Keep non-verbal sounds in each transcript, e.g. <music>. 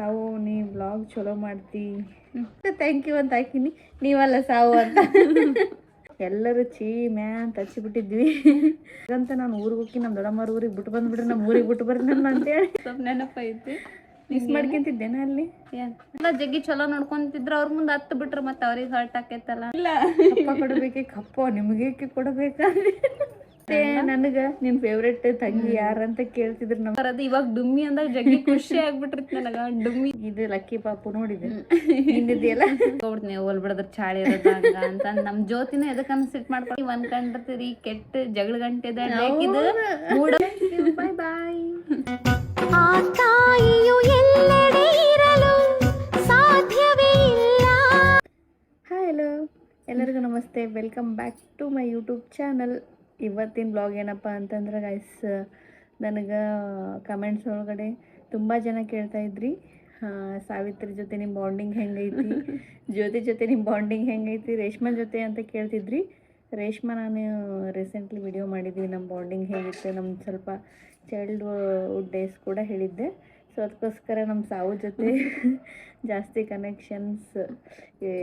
ಸಾವು ನೀ ಬ್ಲಾಗ್ ಚಲೋ ಮಾಡ್ತಿ. ಥ್ಯಾಂಕ್ ಯು ಅಂತ ಹಾಕಿನಿ. ನೀವಲ್ಲ ಸಾವು ಅಂತ. ಎಲ್ಲರೂ ಚೀ ಮ್ಯಾ ಅಂತ ಹಚ್ಚಿಬಿಟ್ಟಿದ್ವಿ. ಅಂತ ನಾನು ಊರಿಗೆ ಹೋಗಿ ನಮ್ಮ ದೊಡ್ಡಮ್ಮರ ಊರಿಗೆ ಬಿಟ್ಟು ಬಂದ್ಬಿಟ್ರೆ ನಮ್ಮ ಊರಿಗೆ ಬಿಟ್ಟು ಬರ್ರಿ ನನ್ನ ಅಂತೇಳಿ. ಸ್ವಲ್ಪ ನೆನಪೈತಿ ಮಿಸ್ ಮಾಡ್ಕೊಂತಿದ್ದೇನ ಅಲ್ಲಿ? ಎಲ್ಲ ಜಗ್ಗಿ ಚಲೋ ನೋಡ್ಕೊಂತಿದ್ರು. ಅವ್ರ ಮುಂದೆ ಹತ್ತು ಬಿಟ್ರ ಮತ್ತೆ ಅವ್ರಿಗೆ ಹರ್ಟ್ ಆಕೈತಲ್ಲ. ಇಲ್ಲ. ಕಪ್ಪ ಕೊಡಬೇಕೆ ಕಪ್ಪ. ನಿಮಗೆ ಕೊಡಬೇಕಾ? ಮತ್ತೆ ನನಗ ನಿನ್ ಫೇವ್ರೆಟ್ ತಂಗಿ ಯಾರಂತ ಕೇಳ್ತಿದ್ರು ನಮ್ಮ ಅದು ಇವಾಗ ಡುಮ್ಮಿ ಅಂದಾಗ ಜಗ್ಗಿ ಖುಷಿ ಆಗ್ಬಿಟ್ಟಿರ್ತ ನನಗ. ಡುಮ್ಮಿ ಇದು ಲಕ್ಕಿ ಪಾಪು ನೋಡಿದೆ. ಹಿಂದಿದೆಯಲ್ಲ ನೋಡ್ತೀನಿ ಹೋಲ್ ಬಿಡದ್ರ ಚಾಳಿ ಅಂತ ನಮ್ ಜ್ಯೋತಿನ ಎದಕ್ ಅನ್ಸಿಟ್ ಮಾಡ್ಕೊಂಡು ಒಂದ್ ಕಂಡಿರ್ತೀರಿ ಕೆಟ್ಟ ಜಗಳ ಗಂಟೆ ಬಾಯ್ ಬಾಯ್ ಆ ತಾಯಿಯು ಎಲ್ಲೆಡೆ ಇರಲು ಸಾಧ್ಯವೇ ಇಲ್ಲ. ಹಾಯ್ ಹಲೋ ಎಲ್ಲರಿಗೂ ನಮಸ್ತೆ. Welcome back to my YouTube channel ಇವತ್ತಿನ ಬ್ಲಾಗ್ ಏನಪ್ಪ ಅಂತಂದ್ರೆ ಗೈಸ್ ನನಗೆ ಕಮೆಂಟ್ಸ್ ಒಳಗಡೆ ತುಂಬ ಜನ ಕೇಳ್ತಾ ಇದ್ರಿ. ಸಾವಿತ್ರಿ ಜೊತೆ ನಿಮ್ಮ ಬಾಂಡಿಂಗ್ ಹೆಂಗೈತಿ? <laughs> ಜ್ಯೋತಿ ಜೊತೆ ನಿಮ್ಮ ಬಾಂಡಿಂಗ್ ಹೆಂಗೈತಿ? ರೇಷ್ಮಾ ಜೊತೆ ಅಂತ ಕೇಳ್ತಿದ್ರಿ. ರೇಷ್ಮಾ ನಾನು ರೀಸೆಂಟ್ಲಿ ವಿಡಿಯೋ ಮಾಡಿದ್ವಿ ನಮ್ಮ ಬಾಂಡಿಂಗ್ ಹೇಗಿತ್ತು ನಮ್ಮ ಸ್ವಲ್ಪ ಚೈಲ್ಡ್ ವುಡ್ ಡೇಸ್ ಕೂಡ ಹೇಳಿದ್ದೆ. ಸೊ ಅದಕ್ಕೋಸ್ಕರ ನಮ್ಮ ಸಾವು ಜೊತೆ <laughs> ಜಾಸ್ತಿ ಕನೆಕ್ಷನ್ಸ್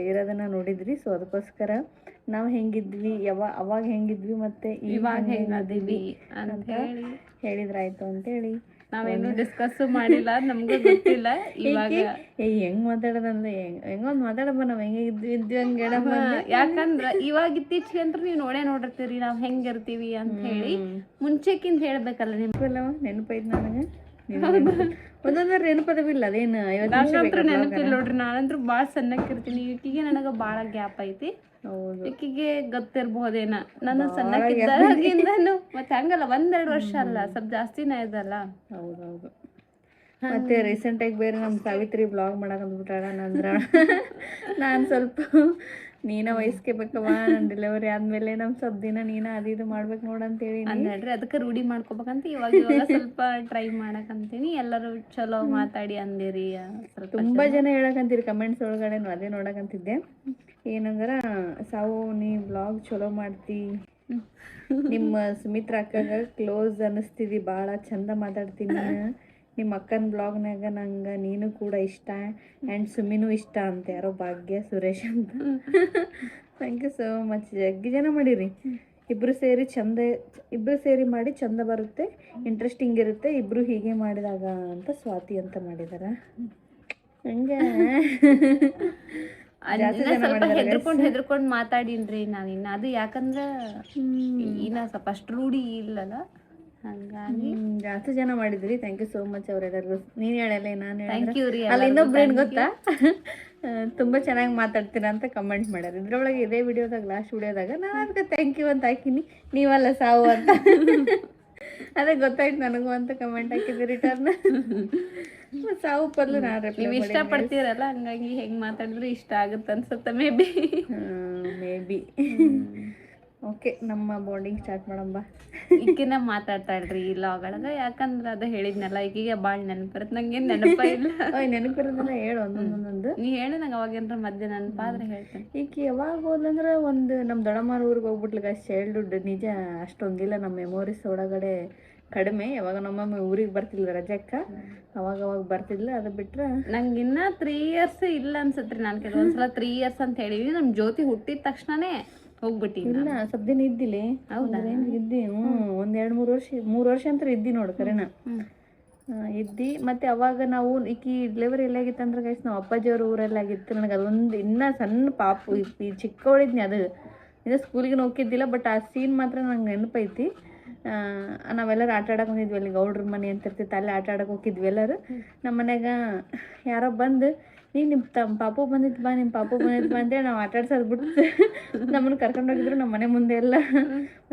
ಇರೋದನ್ನು ನೋಡಿದ್ರಿ. ಸೊ ಅದಕ್ಕೋಸ್ಕರ ನಾವು ಹೆಂಗಿದ್ವಿ ಯಾವ ಅವಾಗ ಹೆಂಗಿದ್ವಿ ಮತ್ತೆ ಇವಾಗ ಹೆಂಗದೀವಿ ಅಂತ ಅಂತ ಹೇಳಿ. ಹೇಳಿದ್ರಾಯ್ತು ಅಂತೇಳಿ. ನಾವೇನು ಡಿಸ್ಕಸ್ ಮಾಡಿಲ್ಲ ನಮಗೂ ಗೊತ್ತಿಲ್ಲ. <laughs> ಇವಾಗ ಏ ಹೆಂಗ್ ಮಾತಾಡೋದಂದ್ರೆ ಹೆಂಗ್ ಹೆಂಗೊಂದು ಮಾತಾಡಪ್ಪ ನಾವ್ ಹೆಂಗ ಇದ್ವಿ ಇದ್ವಿ ಹಂಗೆ ಹೇಳಮ್ಮ ಯಾಕಂದ್ರ ಇವಾಗ ಇತ್ತೀಚೆಗೆ ಅಂತ ನೀವು ನೋಡೇ ನೋಡಿರ್ತೀರಿ ನಾವ್ ಹೆಂಗಿರ್ತೀವಿ ಅಂತ ಹೇಳಿ. ಮುಂಚೆಕಿಂತ ಹೇಳ್ಬೇಕಲ್ಲ ನಿಮ್ ನೆನಪೈತಿ ನನಗೆ. ಒಂದೊಂದ್ರ ನೆನಪದವಿಲ್ಲ ಅದೇನು ಐವತ್ತು ನೆನಪಿಲ್ಲ ನೋಡ್ರಿ ನಾನಂತ್ರ ಭಾಳ ಸಣ್ಣಕ್ಕಿರ್ತೀನಿ ಈಕಿಗೆ ನನಗ ಭಾಳ ಗ್ಯಾಪ್ ಐತಿ. ಈಕಿಗೆ ಗೊತ್ತಿರ್ಬಹುದೇನ ನಾನು ಸಣ್ಣಕ್ಕಿದ್ದಾಗಿಂದನು ಮತ್ತೆ ಹಂಗಲ್ಲ ಒಂದೆರಡು ವರ್ಷ ಅಲ್ಲ ಸ್ವಲ್ಪ ಜಾಸ್ತಿನೇ ಇದಲ್ಲ ಹೌದೌದು. ಮತ್ತೆ ರೀಸೆಂಟ್ ಆಗಿ ಬೇರೆ ನಮ್ಮ ಸಾವಿತ್ರಿ ಬ್ಲಾಗ್ ಮಾಡಕ್ ಅಂದ್ಬಿಟ್ಟಾಳ ನಂದ್ರ. <laughs> ನಾನು ಸ್ವಲ್ಪ ನೀನ ವಯಸ್ಸಿಗೆ ಬೇಕವಾ ನನ್ನ ಡೆಲಿವರಿ ಆದ್ಮೇಲೆ ನಮ್ ಸ್ವಲ್ಪ ದಿನ ನೀನ ಅದು ಇದು ಮಾಡ್ಬೇಕು ನೋಡಂತೇಳಿ ಅಂದ್ರಿ ಅದಕ್ಕೆ ರೂಢಿ ಮಾಡ್ಕೋಬೇಕಂತ ಇವಾಗ ಇವಾಗ ಸ್ವಲ್ಪ ಟ್ರೈ ಮಾಡಕಂತೀನಿ. ಎಲ್ಲರೂ ಚಲೋ ಮಾತಾಡಿ ಅಂದಿರಿ ತುಂಬಾ ಜನ ಹೇಳಕಂತೀರಿ ಕಮೆಂಟ್ಸ್ ಒಳಗಡೆ ಅದೇ ನೋಡಕಂತಿದ್ದೆ. ಏನಂದ್ರ ಸಾವು ನೀ ಬ್ಲಾಗ್ ಚಲೋ ಮಾಡ್ತಿ. ನಿಮ್ಮ ಸುಮಿತ್ರ ಅಕ್ಕಗ ಕ್ಲೋಸ್ ಅನಿಸ್ತಿದಿ ಭಾಳ ಚಂದ ಮಾತಾಡ್ತೀನಿ. ನೀನು. ನಿಮ್ಮ ಅಕ್ಕನ ಬ್ಲಾಗ್ನಾಗ ನಂಗೆ ನೀನು ಕೂಡ ಇಷ್ಟ ಆ್ಯಂಡ್ ಸುಮಿನೂ ಇಷ್ಟ ಅಂತ ಯಾರೋ ಭಾಗ್ಯ ಸುರೇಶ್ ಅಂತ. ಥ್ಯಾಂಕ್ ಯು ಸೋ ಮಚ್ ಜಗ್ಗಿ ಜನ ಮಾಡಿರಿ. ಇಬ್ರು ಸೇರಿ ಚಂದ ಇಬ್ರು ಸೇರಿ ಮಾಡಿ ಚಂದ ಬರುತ್ತೆ ಇಂಟ್ರೆಸ್ಟಿಂಗ್ ಇರುತ್ತೆ ಇಬ್ರು ಹೀಗೆ ಮಾಡಿದಾಗ ಅಂತ ಸ್ವಾತಿ ಅಂತ ಮಾಡಿದಾರ. ಹಂಗೆ. <laughs> ಹೆದರ್ಕೊಂಡ್ ಹೆದರ್ಕೊಂಡ್ ಮಾತಾಡಿನ್ರಿ ನಾನು ಇನ್ನ. ಅದು ಯಾಕಂದ್ರೆ ಇನ್ನ ಸ್ವಲ್ಪ ಅಷ್ಟು ರೂಢಿ ಇಲ್ಲಲ್ಲ. ಹಂಗಾಗಿ ಜಾಸ್ತಿ ಜನ ಮಾಡಿದ್ರಿ. ಥ್ಯಾಂಕ್ ಯು ಸೋ ಮಚ್ ಅವರೆಲ್ಲರಿಗೂ ನೀನು ಹೇಳಲ್ಲ ನಾನು ಥ್ಯಾಂಕ್ ಯು ರೀ ಅಲ್ಲಿ ಇನ್ನೊಬ್ರು ಏನು ಗೊತ್ತಾ? <laughs> ತುಂಬಾ ಚೆನ್ನಾಗಿ ಮಾತಾಡ್ತೀರಾ ಅಂತ ಕಮೆಂಟ್ ಮಾಡ್ಯಾರ ಇದ್ರೊಳಗೆ ಇದೇ ವಿಡಿಯೋದಾಗ ಲಾಸ್ಟ್ ವಿಡಿಯೋದಾಗ ನಾನು ಅದಕ್ಕೆ ಥ್ಯಾಂಕ್ ಯು ಅಂತ ಹಾಕಿನಿ. ನೀವಲ್ಲ ಸಾವು ಅಂತ. <laughs> ಅದೇ ಗೊತ್ತಾಯ್ತು ನನಗೂ ಅಂತ ಕಮೆಂಟ್ ಹಾಕಿದ್ದೆ ರಿಟರ್ನ್ ಸಾವು ಪರ್ಲು ನಾನು ನೀವು ಇಷ್ಟಪಡ್ತೀರಲ್ಲ ಇಷ್ಟ ಪಡ್ತೀರಲ್ಲ ಹಂಗಾಗಿ ಹೆಂಗ್ ಮಾತಾಡಿದ್ರೆ ಇಷ್ಟ ಆಗುತ್ತೆ ಅನ್ಸುತ್ತೆ maybe maybe okay ನಮ್ಮ ಬಾಂಡಿಂಗ್ ಸ್ಟಾರ್ಟ್ ಮಾಡಂಬ ಈಗಿನ ಮಾತಾಡ್ತಾಳ್ರಿ ಈ ಇಲ್ಲ ಒಳಗ ಯಾಕಂದ್ರೆ ಅದು ಹೇಳಿದ್ನಲ್ಲ ಈಗೀಗ ಬಾಳ್ ನೆನಪಿರುತ್ತೆ ನಂಗೆ ನೆನಪ ಇಲ್ಲ. ನೆನಪಿರೋದೆಲ್ಲ ಹೇಳು ಒಂದೊಂದೊಂದು ನೀ ಹೇಳಿ ನಂಗೆ ಅವಾಗೇನ್ರ ಮಧ್ಯೆ ನೆನಪಾದ್ರೆ ಹೇಳ್ತೇನೆ. ಈಗ ಯಾವಾಗ ಹೋದಂದ್ರೆ ಒಂದು ನಮ್ಮ ದೊಡ್ಡಮ್ಮನ ಊರಿಗೆ ಹೋಗ್ಬಿಟ್ಲಗ ಚೈಲ್ಡ್ಹುಡ್ ನಿಜ ಅಷ್ಟೊಂದಿಲ್ಲ ನಮ್ಮ ಮೆಮೊರೀಸ್ ಒಳಗಡೆ ಕಡಿಮೆ. ಯಾವಾಗ ನಮ್ಮಮ್ಮ ಊರಿಗೆ ಬರ್ತಿಲ್ಲ ರಜಕ್ಕ ಅವಾಗ ಅವಾಗ ಬರ್ತಿದ್ಲ ಅದು ಬಿಟ್ರೆ ನಂಗೆ ಇನ್ನ ತ್ರೀ ಇಯರ್ಸ್ ಇಲ್ಲ ಅನ್ಸತ್ರಿ. ನಾನು ಕೆಲವೊಂದ್ಸಲ ತ್ರೀ ಇಯರ್ಸ್ ಅಂತ ಹೇಳಿವಿ ನಮ್ಮ ಜ್ಯೋತಿ ಹುಟ್ಟಿದ ತಕ್ಷಣನೇ ಹೋಗ್ಬಿಟ್ಟಿ ಇಲ್ಲ ಸ್ವಲ್ಪ ದಿನ ಇದ್ದಿಲ್ಲ ಇದ್ದಿ ಹ್ಞೂ ಒಂದು ಎರಡು ಮೂರು ವರ್ಷ ಮೂರು ವರ್ಷ ಅಂತ ಇದ್ದಿ ನೋಡು ಕರೆನ. ಇದ್ದಿ. ಮತ್ತೆ ಅವಾಗ ನಾವು ಈಕಿ ಡೆಲಿವರಿ ಎಲ್ಲಾಗಿತ್ತಂದ್ರೆ ಗೈಸ್ ನಾವು ಅಪ್ಪಾಜಿಯವ್ರ ಊರಲ್ಲಾಗಿತ್ತು ನನಗೆ ಅದೊಂದು ಇನ್ನ ಸಣ್ಣ ಪಾಪು ಚಿಕ್ಕವಳಿದ್ನಿ ಅದು. ಇನ್ನು ಸ್ಕೂಲಿಗೆ ಹೋಗಿದ್ದಿಲ್ಲ ಬಟ್ ಆ ಸೀನ್ ಮಾತ್ರ ನಂಗೆ ನೆನಪೈತಿ. ಆ, ನಾವೆಲ್ಲರೂ ಆಟ ಆಡಕ್ಕೆ ಬಂದಿದ್ವಿ ಅಲ್ಲಿ ಗೌಡ್ರ ಮನೆ ಅಂತ ಇರ್ತಿತ್ತು ಅಲ್ಲಿ ಆಟ ಆಡಕ್ಕೆ ಹೋಗಿದ್ವಿ ಎಲ್ಲರೂ. ನಮ್ಮ ಮನ್ಯಾಗ ಯಾರೋ ಬಂದು ನೀ ನಿಮ್ಮ ತಮ್ಮ ಪಾಪು ಬಂದಿತ್ತು ಬಾ ನಿಮ್ಮ ಪಾಪು ಬಂದಿತ್ತು ಬಾ ಅಂತೇಳಿ ನಾವು ಆಟ ಆಡ್ಸೋದು ಬಿಟ್ಟು ನಮ್ಮನ್ನು ಕರ್ಕೊಂಡು ಹೋಗಿದ್ರು ನಮ್ಮ ಮನೆ ಮುಂದೆ ಎಲ್ಲ.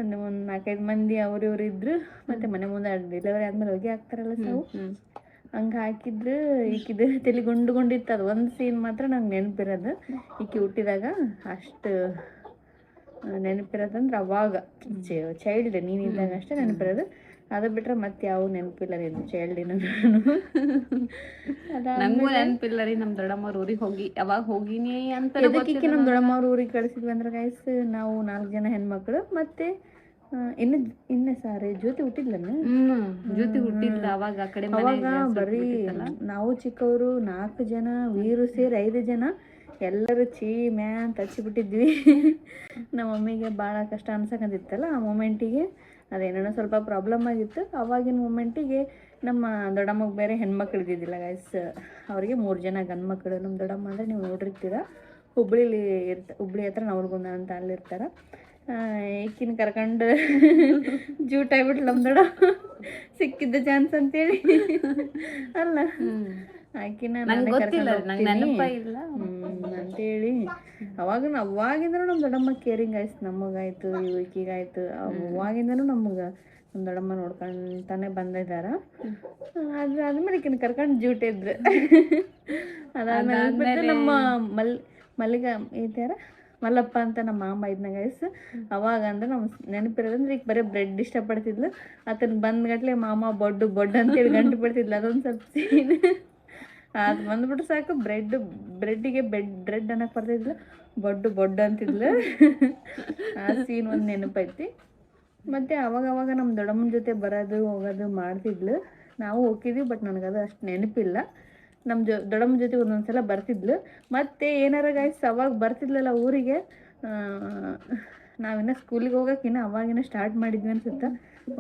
ಒಂದು ಒಂದು ನಾಲ್ಕೈದು ಮಂದಿ ಅವ್ರು ಇವ್ರು ಇದ್ರು. ಮತ್ತೆ ಮನೆ ಮುಂದೆ ಡೆಲಿವರಿ ಆದ್ಮೇಲೆ ಹೋಗಿ ಹಾಕ್ತಾರಲ್ಲ ಸಾವು. ಹಂಗೆ ಹಾಕಿದ್ರು ಈಕಿದು ತಲೆ ಗುಂಡು ಗುಂಡಿತ್ತು ಅದು ಒಂದು ಸೀನ್ ಮಾತ್ರ ನಂಗೆ ನೆನಪಿರೋದು. ಈಕಿ ಹುಟ್ಟಿದಾಗ ಅಷ್ಟು ನೆನಪಿರೋದಂದ್ರೆ ಅವಾಗ ಚೈಲ್ಡ್ ನೀನಿದ್ದಾಗ ಅಷ್ಟೇ ನೆನಪಿರೋದು. ಅದು ಬಿಟ್ರೆ ಮತ್ತೆ ಯಾವ ನೆನಪಿಲ್ಲ ರೀ ಚೈಲ್ಡಿನ ನಂಗೂ ನೆನಪಿಲ್ಲ ರೀ ನಮ್ಮ ದೊಡ್ಡಮ್ಮವ್ರ ಊರಿಗೆ ಹೋಗಿ. ಯಾವಾಗ ಹೋಗಿನಿ ಅಂತ ಎದಕ್ಕೆ ನಮ್ಮ ದೊಡ್ಡಮ್ಮ ಅವ್ರ ಊರಿಗೆ ಕಳಿಸಿದ್ವಿ ಅಂದ್ರೆ ಗೈಸ್ ನಾವು ನಾಲ್ಕು ಜನ ಹೆಣ್ಮಕ್ಳು ಮತ್ತೆ ಇನ್ನ ಇನ್ನು ಸಾರಿ ಜ್ಯೋತಿ ಹುಟ್ಟಿದ್ಲನ್ನ ಜ್ಯೋತಿ ಹುಟ್ಟಿದ್ಲ. ಅವಾಗ ಆ ಕಡೆ ಅವಾಗ ಬರೀ ನಾವು ಚಿಕ್ಕವರು ನಾಲ್ಕು ಜನ ವೀರು ಸೇರಿ ಐದು ಜನ ಎಲ್ಲರೂ ಚೀ ಮ್ಯಾ ಅಂತ ಹಚ್ಚಿಬಿಟ್ಟಿದ್ವಿ. ನಮ್ಮ ಮಮ್ಮಿಗೆ ಭಾಳ ಕಷ್ಟ ಅನ್ಸಕಂತಿತ್ತಲ್ಲ ಆ ಮೂಮೆಂಟಿಗೆ ಅದೇನೋ ಸ್ವಲ್ಪ ಪ್ರಾಬ್ಲಮ್ ಆಗಿತ್ತು. ಅವಾಗಿನ ಮೂಮೆಂಟಿಗೆ ನಮ್ಮ ದೊಡ್ಡಮ್ಮಗೆ ಬೇರೆ ಹೆಣ್ಮಕ್ಳು ಇದ್ದಿದ್ದಿಲ್ಲ ಗೈಸ್ ಅವರಿಗೆ ಮೂರು ಜನ ಗಂಡು ಮಕ್ಕಳು ನಮ್ಮ ದೊಡ್ಡಮ್ಮ ಅಂದರೆ ನೀವು ನೋಡಿರ್ತೀರ ಹುಬ್ಳಿಲಿ ಇರ್ತ ಹುಬ್ಳಿ ಹತ್ರ ನವಲ್ಗುಂದ ಅಂತ ಅಲ್ಲಿರ್ತಾರೆ. ಈಕಿನ ಕರ್ಕೊಂಡು <laughs> ಜೂಟ್ ಆಗ್ಬಿಟ್ಲ ನಮ್ಮ ದೊಡ್ಡ ಸಿಕ್ಕಿದ್ದ ಚಾನ್ಸ್ ಅಂತೇಳಿ. ಅಲ್ಲ. ಆಕಿನ ನನಗೆ ನಾನೇ ಗೊತ್ತಿಲ್ಲ ಕರ್ಕೊಂಡ್ ನಂಗೆ ನೆನಪ ಇಲ್ಲ ಹ್ಮ್, ಅಂತೇಳಿ. ಅವಾಗ ಅವಾಗಿಂದ ನಮ್ಮ ದೊಡ್ಡಮ್ಮ ಕೇರಿಂಗ್ ಆಯ್ತು ನಮಗಾಯ್ತು ಇವಕಿಗಾಯ್ತು ಅವಾಗಿಂದನು ನಮಗೆ ನಮ್ಮ ದೊಡ್ಡಮ್ಮ ನೋಡ್ಕೊಂತಾನೆ ಬಂದಿದಾರ. ಅದ್ರ ಆದ್ಮೇಲೆ ಈಕಿನ ಕರ್ಕೊಂಡು ಜೂಟ್ ಇದ್ರು. ಅದಾದ್ಮೇಲೆ ನಮ್ಮ ಮಲ್ ಮಲ್ಲಿಗ ಇದ್ದಾರ ಮಲ್ಲಪ್ಪ ಅಂತ ನಮ್ಮ ಮಾಮ ಇದ್ನಾಗ ಗೈಸ್ ಅವಾಗ ಅಂದ್ರೆ ನಮ್ಮ ನೆನಪಿರೋದಂದ್ರೆ ಈಗ ಬರೀ ಬ್ರೆಡ್ ಇಷ್ಟಪಡ್ತಿದ್ಲು. ಆತನ ಬಂದ್ಗಟ್ಲೆ ಮಾಮ ಬೊಡ್ಡು ಬೊಡ್ಡು ಅಂತೇಳಿ ಗಂಟು ಬಿಡ್ತಿದ್ಲು. ಅದೊಂದು ಸ್ವಲ್ಪ ಸೀನ್ ಅದು ಬಂದ್ಬಿಟ್ಟು ಸಾಕು. ಬ್ರೆಡ್ ಬ್ರೆಡ್ಡಿಗೆ ಬೆಡ್ ಬ್ರೆಡ್ ಅನ್ನಕ್ಕೆ ಬರ್ತಿದ್ಲು ಬೊಡ್ಡು ಬೊಡ್ಡು ಅಂತಿದ್ಲು. ಆ ಸೀನ್ ಒಂದು ನೆನಪೈತಿ. ಮತ್ತು ಅವಾಗ ಅವಾಗ ನಮ್ಮ ದೊಡ್ಡಮ್ಮನ ಜೊತೆ ಬರೋದು, ಹೋಗೋದು ಮಾಡ್ತಿದ್ಲು. ನಾವು ಹೋಗಿದ್ವಿ ಬಟ್ ನನಗದು ಅಷ್ಟು ನೆನಪಿಲ್ಲ. ನಮ್ಮ ಜೊ, ದೊಡ್ಡಮ್ಮನ ಜೊತೆ ಒಂದೊಂದು ಸಲ ಬರ್ತಿದ್ಲು. ಮತ್ತು ಏನಾರ ಗಾಯ್ಸ್ ಅವಾಗ ಬರ್ತಿದ್ಲಲ್ಲ ಊರಿಗೆ ನಾವಿನ್ನ ಸ್ಕೂಲಿಗೆ ಹೋಗೋಕ್ಕಿನ್ನ ಅವಾಗಿನ ಸ್ಟಾರ್ಟ್ ಮಾಡಿದ್ವಿ ಅನ್ಸುತ್ತೆ?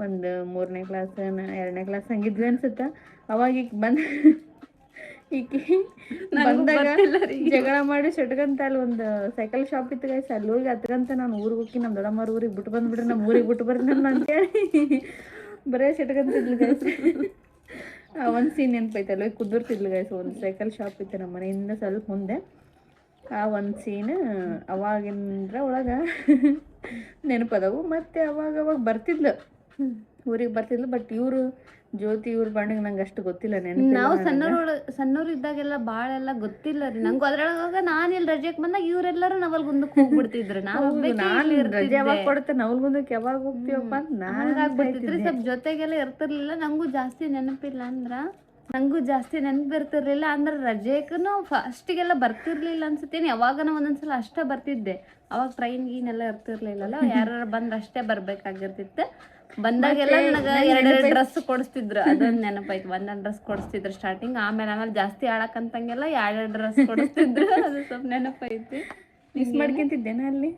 ಒಂದು ಮೂರನೇ ಕ್ಲಾಸ್ ಎರಡನೇ ಕ್ಲಾಸ್ ಹಂಗಿದ್ವಿ ಅನ್ಸುತ್ತೆ? ಅವಾಗ ಈಗ ಬಂದು ಈಕಿ. ಬಂದಾಗ ಜಗಳ ಮಾಡಿ ಸೆಟ್ಕಂತ ಅಲ್ಲಿ ಒಂದು ಸೈಕಲ್ ಶಾಪ್ ಇತ್ತು ಗೈಸ್ ಅಲ್ಲಿ ಹೋಗಿ ಹತ್ಕಂತ ನಾನು ಊರಿಗೆ ಹೋಗಿ ನಮ್ಮ ದೊಡ್ಡಮ್ಮರ ಊರಿಗೆ ಬಿಟ್ಟು ಬಂದ್ಬಿಡ್ರಿ ನಮ್ಮ ಊರಿಗೆ ಬಿಟ್ಟು ಬರ್ತೀನಿ ಅಂತೇಳಿ ಬರೇ ಸಟ್ಕಂತಿದ್ಲು ಗೈಸ್ ಒಂದು ಸೀನ್ ನೆನಪೈತೆ. ಅಲ್ಲಿ ಹೋಗಿ ಕುದುರ್ತಿದ್ಲು ಗೈಸ್ ಒಂದು ಸೈಕಲ್ ಶಾಪ್ ಇತ್ತು ನಮ್ಮ ಮನೆಯಿಂದ ಸ್ವಲ್ಪ ಮುಂದೆ. ಆ ಒಂದು ಸೀನ್ ಅವಾಗಿಂದ್ರ ಒಳಗೆ ನೆನಪದವು. ಮತ್ತೆ ಅವಾಗ ಅವಾಗ ಬರ್ತಿದ್ಲು. ಊರಿಗೆ ಬರ್ತಿದ್ಲು ಬಟ್ ಇವರು ಜ್ಯೋತಿ ಇವ್ರ ಬಾಂಡಿಗೆ ನಂಗೆ ಅಷ್ಟು ಗೊತ್ತಿಲ್ಲ ನೆನಪು ನಾವು ಸಣ್ಣವ್ರ ಸಣ್ಣವ್ರು ಇದ್ದಾಗೆಲ್ಲ ಬಾಳ ಎಲ್ಲ ಗೊತ್ತಿಲ್ಲ ರೀ. ನಂಗೆ ಅದ್ರೊಳಗ ನಾನು ಇಲ್ಲಿ ರಜೆಕ್ ಬಂದಾಗ ಇವರೆಲ್ಲರೂ ನವಲ್ಗುಂದಕ್ಕೆ ಹೋಗ್ಬಿಡ್ತಿದ್ರು. ನಾವು ನಾನು ರಜೆ ಯಾವಾಗ ಕೊಡುತ್ತೆ ನವಲ್ಗುಂದಕ್ಕೆ ಯಾವಾಗ ಹೋಗ್ತೀವಪ್ಪ ಅಂತ ನಾನು ಸ್ವಲ್ಪ ಜೊತೆಗೆಲ್ಲ ಇರ್ತಿರ್ಲಿಲ್ಲ ನಂಗೂ ಜಾಸ್ತಿ ನೆನಪಿಲ್ಲ ಅಂದ್ರ. ನಂಗೂ ಜಾಸ್ತಿ ನೆನಪಿರ್ತಿರ್ಲಿಲ್ಲ ಅಂದ್ರೆ ರಜೆಗೂ ಫಸ್ಟಿಗೆಲ್ಲ ಬರ್ತಿರ್ಲಿಲ್ಲ ಅನ್ಸುತ್ತೇನೆ. ಯಾವಾಗನ ಒಂದೊಂದ್ಸಲ ಅಷ್ಟೇ ಬರ್ತಿದ್ದೆ. ಅವಾಗ ಟ್ರೈನ್ ಗೀನೆಲ್ಲ ಇರ್ತಿರ್ಲಿಲ್ಲಲ್ಲ ಯಾರು ಬಂದ್ರೆ ಅಷ್ಟೇ ಬರ್ಬೇಕಾಗಿರ್ತಿತ್ತು. ಬಂದಾಗೆಲ್ಲ ನನಗ ಎರಡೆರಡು ಡ್ರೆಸ್ ಕೊಡಿಸ್ತಿದ್ರು. ಅದೊಂದು ನೆನಪಾಯ್ತು ಒಂದೊಂದು ಡ್ರೆಸ್ ಕೊಡಿಸ್ತಿದ್ರು ಸ್ಟಾರ್ಟಿಂಗ್ ಆಮೇಲೆ ಆಮೇಲೆ ಜಾಸ್ತಿ ಆಡಕ್ಕಂತಂಗೆಲ್ಲ ಎರಡೆರಡು ಡ್ರೆಸ್ ಕೊಡಿಸ್ತಿದ್ರು. <laughs> ಅದು ಸ್ವಲ್ಪ ನೆನಪಾಯ್ತು ಮಿಸ್ ಮಾಡ್ಕೊಂತಿದ್ದೇನ ಅಲ್ಲಿ?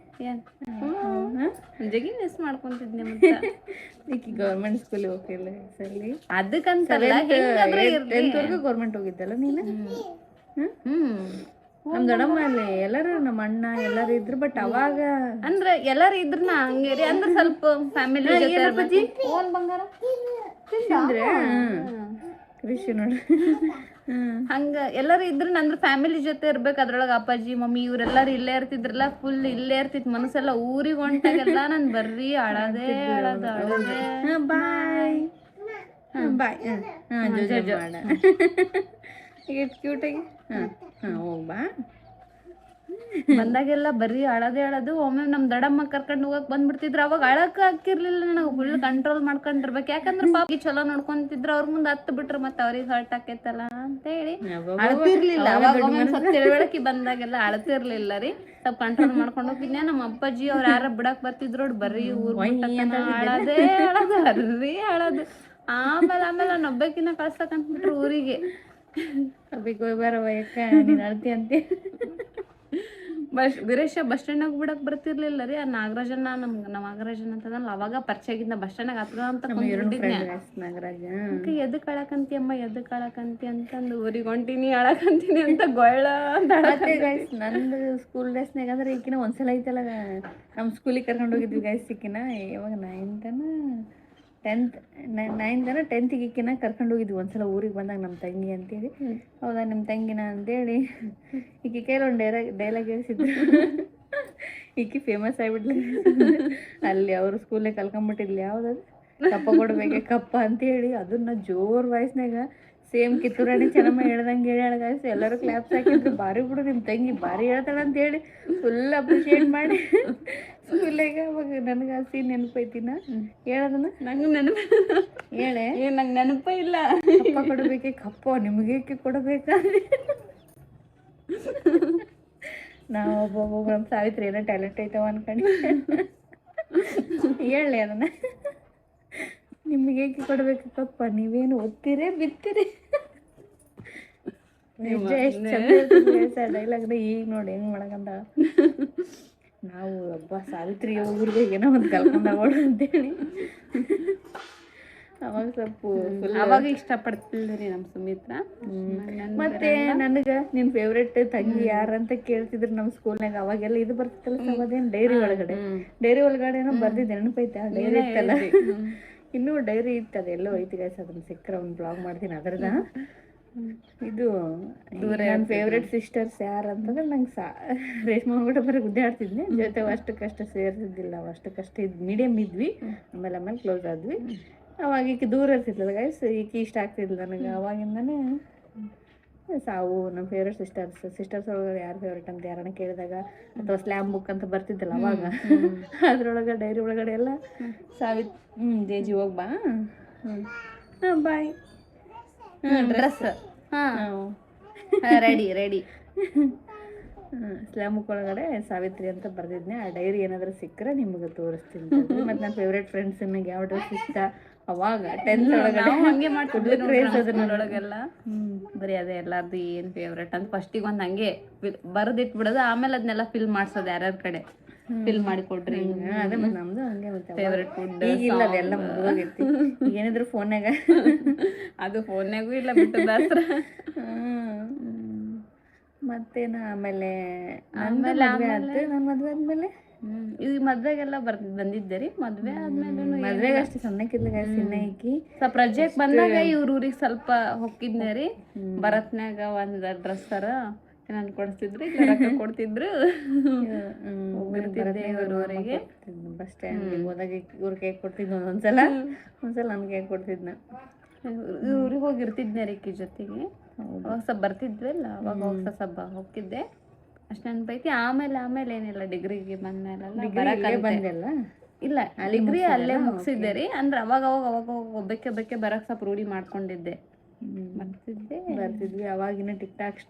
ಜಗಿ ಮಿಸ್ ಮಾಡ್ಕೊಂತಿದ್ದೆ ಮತ್ತೆ. <laughs> ಈಕಿ ಗೌರ್ಮೆಂಟ್ ಸ್ಕೂಲಿಗೆ ಹೋಗಿಲ್ಲ ಸರಿ ಅದಕ್ಕಂತಲ್ಲ ಗೌರ್ಮೆಂಟ್ ಹೋಗಿದ್ದಲ್ಲ ನೀನು? ಹ್ಮ್? ದೊಡ್ಡಮ್ಮ ಅಲ್ಲಿ ಎಲ್ಲರೂ ನಮ್ಮ ಅಣ್ಣ ಎಲ್ಲರೂ ಇದ್ರು ಬಟ್ ಅವಾಗ ಅಂದ್ರೆ ಎಲ್ಲಾರು ಇದ್ರ ನಾ ಹಂಗೆ ರೀ ಅಂದ್ರೆ ಸ್ವಲ್ಪ ಫ್ಯಾಮಿಲಿ ಜೊತೆ ಓನ್ ಬಂಗಾರ? ತಿಂದ್ರೆ ಕೃಷಿ ಹ್ಮ್ ಹಂಗ ಎಲ್ಲಾರು ಇದ್ರ ಅಂದ್ರೆ ಫ್ಯಾಮಿಲಿ ಜೊತೆ ಇರ್ಬೇಕು ಅದ್ರೊಳಗ ಅಪ್ಪಾಜಿ ಮಮ್ಮಿ ಇವ್ರೆಲ್ಲಾರು ಇಲ್ಲೇ ಇರ್ತಿದ್ರಲ್ಲ ಫುಲ್ ಇಲ್ಲೇ ಇರ್ತಿತ್ ಮನಸ್ಸೆಲ್ಲ ಊರಿಗೆ ಹೊಂಟಾಗೆಲ್ಲ ನನ್ ಬರ್ರಿ ಅಳದೇ ಅಳದ ಅಳದೇ ಬಾಯ್ ಬಾಯ್ ಹಾಂ ಜೋ ಜೋ ಈಗ ಕ್ಯೂಟಾಗಿ ಹಾಂ ಹಾಂ. ಹೋಗ್ಬಾ. ಬಂದಾಗೆಲ್ಲ ಬರೀ ಅಳದೇ ಅಳದು ಒಮ್ಮೆ ನಮ್ ದಡಮ್ಮ ಕರ್ಕೊಂಡು ಹೋಗಕ್ ಬಂದ್ಬಿಡ್ತಿದ್ರ ಅವಾಗ ಅಳಕ್ ಹಾಕಿರ್ಲಿಲ್ಲ ನನಗೆ. ಫುಲ್ ಕಂಟ್ರೋಲ್ ಮಾಡ್ಕೊಂಡಿರ್ಬೇಕು. ಯಾಕಂದ್ರೆ ಪಾಪಿ ಚಲೋ ನೋಡ್ಕೊಂತಿದ್ರ ಅವ್ರ ಮುಂದೆ ಹತ್ತು ಬಿಟ್ರ ಮತ್ತೆ ಅವ್ರಿಗೆ ಹರ್ಟ್ ಆಕೈತಲ್ಲ ಅಂತ ಹೇಳಿ ಅಳ್ತಿರ್ಲಿಲ್ಲ ಅವಾಗ ಸ್ವಲ್ಪ ತಿಳುವಳಿಕೆ ಬಂದಾಗೆಲ್ಲ ಅಳ್ತಿರ್ಲಿಲ್ಲ ರೀ. ಸ್ವಲ್ಪ ಕಂಟ್ರೋಲ್ ಮಾಡ್ಕೊಂಡು ಹೋಗಿದ್ನೆ ನಮ್ಮ ಅಪ್ಪಾಜಿ ಅವ್ರ ಯಾರ ಬಿಡಕ್ ಬರ್ತಿದ್ರು ಬರ್ರಿ ಊರ್ ಅಳದೇ ಅಳದು ಹರ್ರಿ ಅಳದು. ಆಮೇಲೆ ಆಮೇಲೆ ನಾನು ಒಬ್ಬಕಿನ ಬಿಟ್ರು ಊರಿಗೆ. ಯಾಕ ನೀನು ಅಳ್ತಿ ಅಂತೆ. ಬಸ್ ವೀರೇಶ ಬಸ್ ಸ್ಟ್ಯಾಂಡಾಗ ಬಿಡಕ್ ಬರ್ತಿರ್ಲಿಲ್ಲ ರೀ? ಆ ನಾಗರಾಜನ ನಮ್ ನಮ್ಮ ನಾಗರಾಜನ್ ಅಂತದಲ್ಲ ಅವಾಗ ಪರಿಚಯ ಆಗಿದ್ದ ಬಸ್ ಸ್ಟ್ಯಾಂಡಾಗ ಹತ್ರ ಅಂತ ನಾಗರಾಜ. ಎದ್ದು ಎದಕ್ ಕಳಕಂತಿ ಅಮ್ಮ ಎದ್ದು ಕಳಕಂತಿ ಅಂತಂದು ಊರಿಗೆ ಹೊಂಟಿನಿ ಅಳಕಂತೀನಿ ಅಂತ ಗೊಳ್ಳ ಅಂತ ಗೈಸ್ ನಂದು ಸ್ಕೂಲ್ ಡೇಸ್ನಾಗ ಅಂದ್ರೆ ಈಕಿನ ಒಂದ್ಸಲ ಐತಲ್ಲ ನಮ್ಮ ಸ್ಕೂಲಿಗೆ ಕರ್ಕೊಂಡು ಹೋಗಿದ್ವಿ ಗೈಸ್ ಈಕಿನ. ಯಾವಾಗ ನೈನ್ತನ ಟೆಂತ್ ನೈನ್ತನ ಟೆಂತಿಗೆ ಈಕಿನ ಕರ್ಕೊಂಡು ಹೋಗಿದ್ವಿ. ಒಂದ್ಸಲ ಊರಿಗೆ ಬಂದಾಗ ನಮ್ಮ ತಂಗಿ ಅಂತೇಳಿ. ಹೌದಾ ನಿಮ್ಮ ತಂಗಿನ ಅಂತೇಳಿ. ಈಕಿ ಕೈಲಿ ಒಂದು ಡೈಲಾಗ್ ಹೇಳ್ಸಿದ್ರು. ಈಕಿ ಫೇಮಸ್ ಆಗಿಬಿಟ್ಲು. ಅಲ್ಲಿ ಅವ್ರ ಸ್ಕೂಲೇ ಕಲ್ಕೊಂಬಿಟ್ಟಿದ್ಲಿ ಯಾವ್ದದು? ಕಪ್ಪ ಕೊಡ್ಬೇಕೆ ಕಪ್ಪ ಅಂತೇಳಿ. ಅದನ್ನ ಜೋರ್ ವಾಯ್ಸ್ನಾಗ ಸೇಮ್ ಕಿತ್ತೂರಾಣಿ ಚೆನ್ನಮ್ಮ ಹೇಳ್ದಂಗೆ ಹೇಳ್ಯಾಳ ಗಾಯ್ಸ್ ಎಲ್ಲರೂ ಕ್ಲಾಪ್ಸ್ ಹಾಕಿದ್ರು. ಭಾರಿ ಬಿಡು ನಿಮ್ಮ ತಂಗಿ ಭಾರಿ ಹೇಳ್ತಾಳೆ ಅಂತ ಹೇಳಿ ಫುಲ್ ಅಪ್ರಿಷಿಯೇಟ್ ಮಾಡಿ. ಸ್ಕೂಲಾಗ ಅವಾಗ ನನಗೆ ಆ ಸೀನ್ ನೆನಪೈತಿನ ಹೇಳೋದನ್ನ ನಂಗೆ ನೆನಪು ಹೇಳೆ. ಏ ನಂಗೆ ನೆನಪ ಇಲ್ಲ. ಕಪ್ಪ ಕೊಡಬೇಕೆ ಕಪ್ಪ ನಿಮಗೇಕೆ ಕೊಡಬೇಕಾ? ನಾವು ಒಬ್ಬೊಬ್ಬ ನಮ್ಮ ಸಾವಿತ್ರಿ ಏನೋ ಟ್ಯಾಲೆಂಟ್ ಐತವ ಅನ್ಕೊಂಡು. ಹೇಳಿ ಅದನ್ನ ನಿಮಗೆ ಕೊಡ್ಬೇಕು ಕಪ್ಪ ನೀವೇನು ಓದ್ತೀರೇ ಬಿತ್ತೀರಿ ಡೈಲಾಗ್ ಈಗ ನೋಡಿ ಹೆಂಗ್ ಮಾಡಕಂತ ನಾವು ಒಬ್ಬ ಸಾವಿತ್ರಿ ಊರಿಗೆ ಏನೋ ಒಂದು ಕಲ್ಕೊಂಡಾಗೋಣ ಅಂತೇಳಿ. ಅವಾಗ ಸ್ವಲ್ಪ ಅವಾಗ ಅವಾಗ ಇಷ್ಟಪಡ್ತಿಲ್ರಿ ನಮ್ ಸುಮಿತ್ರ. ಮತ್ತೆ ನನಗ ನಿನ್ ಫೇವ್ರೆಟ್ ತಂಗಿ ಯಾರಂತ ಕೇಳ್ತಿದ್ರು ನಮ್ ಸ್ಕೂಲ್ನಾಗ ಅವಾಗೆಲ್ಲ ಇದು ಬರ್ತಿತ್ತಲ್ಲ ಅದೇನ್ ಡೈರಿ ಒಳಗಡೆ. ಡೈರಿ ಒಳಗಡೆ ಏನೋ ಬರ್ದಿದ್ದೆ ನೆನಪೈತೆ ಡೈರಿ ಇತ್ತಲ್ಲ. ಇನ್ನೂ ಡೈರಿ ಇತ್ತು ಅದೆಲ್ಲೋ ಐತಿ ಗೈಸ್ ಅದನ್ನ ಸಿಕ್ಕರೆ ಒಂದು ಬ್ಲಾಗ್ ಮಾಡ್ತೀನಿ ಅದ್ರದ. ಇದು ನನ್ನ ಫೇವ್ರೆಟ್ ಸಿಸ್ಟರ್ಸ್ ಯಾರು ಅಂತಂದ್ರೆ ನಂಗೆ ಸಾ ರೇಷ್ಮೆ ಕೂಡ ಬರೀ ಗುಡ್ಡಾಡ್ತಿದ್ನಿ ಜೊತೆ ಅಷ್ಟಕ್ಕಷ್ಟು ಸೇರ್ತಿದ್ದಿಲ್ಲ ಅಷ್ಟು ಕಷ್ಟ ಇದು ಮೀಡಿಯಮ್ ಇದ್ವಿ ಆಮೇಲೆ ಆಮೇಲೆ ಕ್ಲೋಸ್ ಆದ್ವಿ. ಅವಾಗ ಈಕೆ ದೂರ ಇರ್ತಿದ್ಲಲ್ಲ ಗೈಸ್ ಈಕೆ ಇಷ್ಟ ಆಗ್ತಿದ್ಲ ನನಗೆ. ಅವಾಗಿಂದನೇ ಸಾವು ನಮ್ಮ ಫೇವ್ರೆಟ್ ಸಿಸ್ಟರ್ಸ್ ಸಿಸ್ಟರ್ಸ್ ಒಳಗೆ ಯಾರು ಫೇವ್ರೇಟ್ ಅಂತ ಯಾರನ್ನ ಕೇಳಿದಾಗ ಅಥವಾ ಸ್ಲ್ಯಾಮ್ ಬುಕ್ ಅಂತ ಬರ್ತಿದ್ದಲ್ಲ ಅವಾಗ. ಅದ್ರೊಳಗೆ ಡೈರಿ ಒಳಗಡೆ ಎಲ್ಲ ಸಾವಿತ್ ಹ್ಞೂ ಜೆ ಜಿ ಹೋಗಿ ಬಾ. ಹ್ಞೂ ಹಾಂ ಬಾಯ್ ಡ್ರೆಸ್ ಹಾ. ರೆಡಿ ರೆಡಿ ಸ್ಲ್ಯಾಮ್ ಬುಕ್ ಒಳಗಡೆ ಸಾವಿತ್ರಿ ಅಂತ ಬರ್ದಿದ್ನೆ. ಆ ಡೈರಿ ಏನಾದರೂ ಸಿಕ್ಕರೆ ನಿಮಗೆ ತೋರಿಸ್ತೀನಿ ಮತ್ತು ನನ್ನ ಫೇವ್ರೇಟ್ ಫ್ರೆಂಡ್ಸ್ ನಿಮಗೆ ಯಾವ ಡ್ರೆಸ್ ಇಷ್ಟ? ಅವಾಗ ಟೆಂತ್ ಒಳಗಡೆ ನಾವು ಹಂಗೆ ಮಾಡ್ತಿದ್ವಿ ಒಳಗೆಲ್ಲ. ಬರೀ ಅದೇ ಎಲ್ಲಾರ್ದು ಏನ್ ಫೇವ್ರೆಟ್ ಅಂತ ಫಸ್ಟಿಗೆ ಒಂದ್ ಹಂಗೆ ಬರ್ದಿಟ್ಬಿಡೋದು ಆಮೇಲೆ ಅದನ್ನೆಲ್ಲ ಫಿಲ್ ಮಾಡ್ಸೋದು ಯಾರ್ಯಾರ ಕಡೆ. ಫಿಲ್ ಮಾಡಿ ಕೊಡ್ರಿ ಅದೇ ಮತ್ತೆ ನಮ್ದು ಹಂಗೆ ಮತ್ತೆ. ಫೇವ್ರೆಟ್ ಫುಡ್ ಈಗಿಲ್ಲ ಅದೆಲ್ಲ ಮುಗಿದೋಗೈತಿ. ಏನಿದ್ರು ಫೋನ್ಯಾಗ <laughs> ಅದು ಫೋನ್ಯಾಗೂ ಇಲ್ಲ ಬಿಟ್ಟು ದಾಸ್ರ. ಮತ್ತೇನ ಆಮೇಲೆ ಆಮೇಲೆ ಆಯ್ತು. ನನ್ನ ಮದ್ವೆ ಆದ್ಮೇಲೆ? ಹ್ಮ್ ಈಗ ಮದ್ವೆಗೆಲ್ಲ ಬರ್ ಬಂದಿದ್ದೆ ರೀ ಮದ್ವೆ ಆದ್ಮೇಲೆ ಮದ್ವೆಗೆ ಅಷ್ಟು ಸಣ್ಣಕ್ಕಿದ್ಲ ಸಿನ್ನ ಸ್ವಲ್ಪ ಪ್ರಜೆಕ್ಟ್ ಬಂದಾಗ ಇವ್ರ ಊರಿಗೆ ಸ್ವಲ್ಪ ಹೊಕ್ಕಿದ್ನೆ ರೀ. ಭರತ್ನ್ಯಾಗ ಒಂದ್ ಡ್ರೆಸ್ಸರ ನಾನು ಕೊಡಿಸ್ತಿದ್ರು ರೊಕ್ಕ ಕೊಡ್ತಿದ್ರು. ಹೋಗ್ಬಿಡ್ತಿದ್ದೆ ಬಸ್ ಸ್ಟ್ಯಾಂಡ್ ಹೋದಾಗ ಇವ್ರ ಕೇಕ್ ಕೊಡ್ತಿದ್ನ ಒಂದೊಂದ್ಸಲ. <laughs> ಒಂದ್ಸಲ ನನ್ ಕೇಕ್ ಕೊಡ್ತಿದ್ನ. ಇವ್ರಿಗೆ ಹೋಗಿರ್ತಿದ್ನೆ ರೀ ಜೊತೆಗೆ. ಅವಾಗ ಸ್ವಲ್ಪ ಬರ್ತಿದ್ವಲ್ಲ ಅವಾಗ ಹೊಸ ಸಬ್ಬ ಹೋಗಿದ್ದೆ ಅಷ್ಟು ನೆನಪೈತಿ. ಆಮೇಲೆ ಆಮೇಲೆ ಏನಿಲ್ಲ ಡಿಗ್ರಿಗೆ ಬಂದ್ಮೇಲೆಲ್ಲ ಬರಕ ಬಂದೆಲ್ಲ ಇಲ್ಲ ಡಿಗ್ರಿ ಅಲ್ಲೇ ಮುಗಿಸಿದ್ದೆ ರೀ. ಅಂದ್ರೆ ಅವಾಗ ಅವಾಗ ಅವಾಗ ಒಬ್ಬಕ್ಕೆ ಒಬ್ಬಕ್ಕೆ ಬರಕ್ ಸ್ವಲ್ಪ ರೂಢಿ ಮಾಡ್ಕೊಂಡಿದ್ದೆ. ಬರ್ತಿದ್ದೆ. ಬರ್ತಿದ್ವಿ. ಅವಾಗಿನ ಟಿಕ್ ಟಾಕ್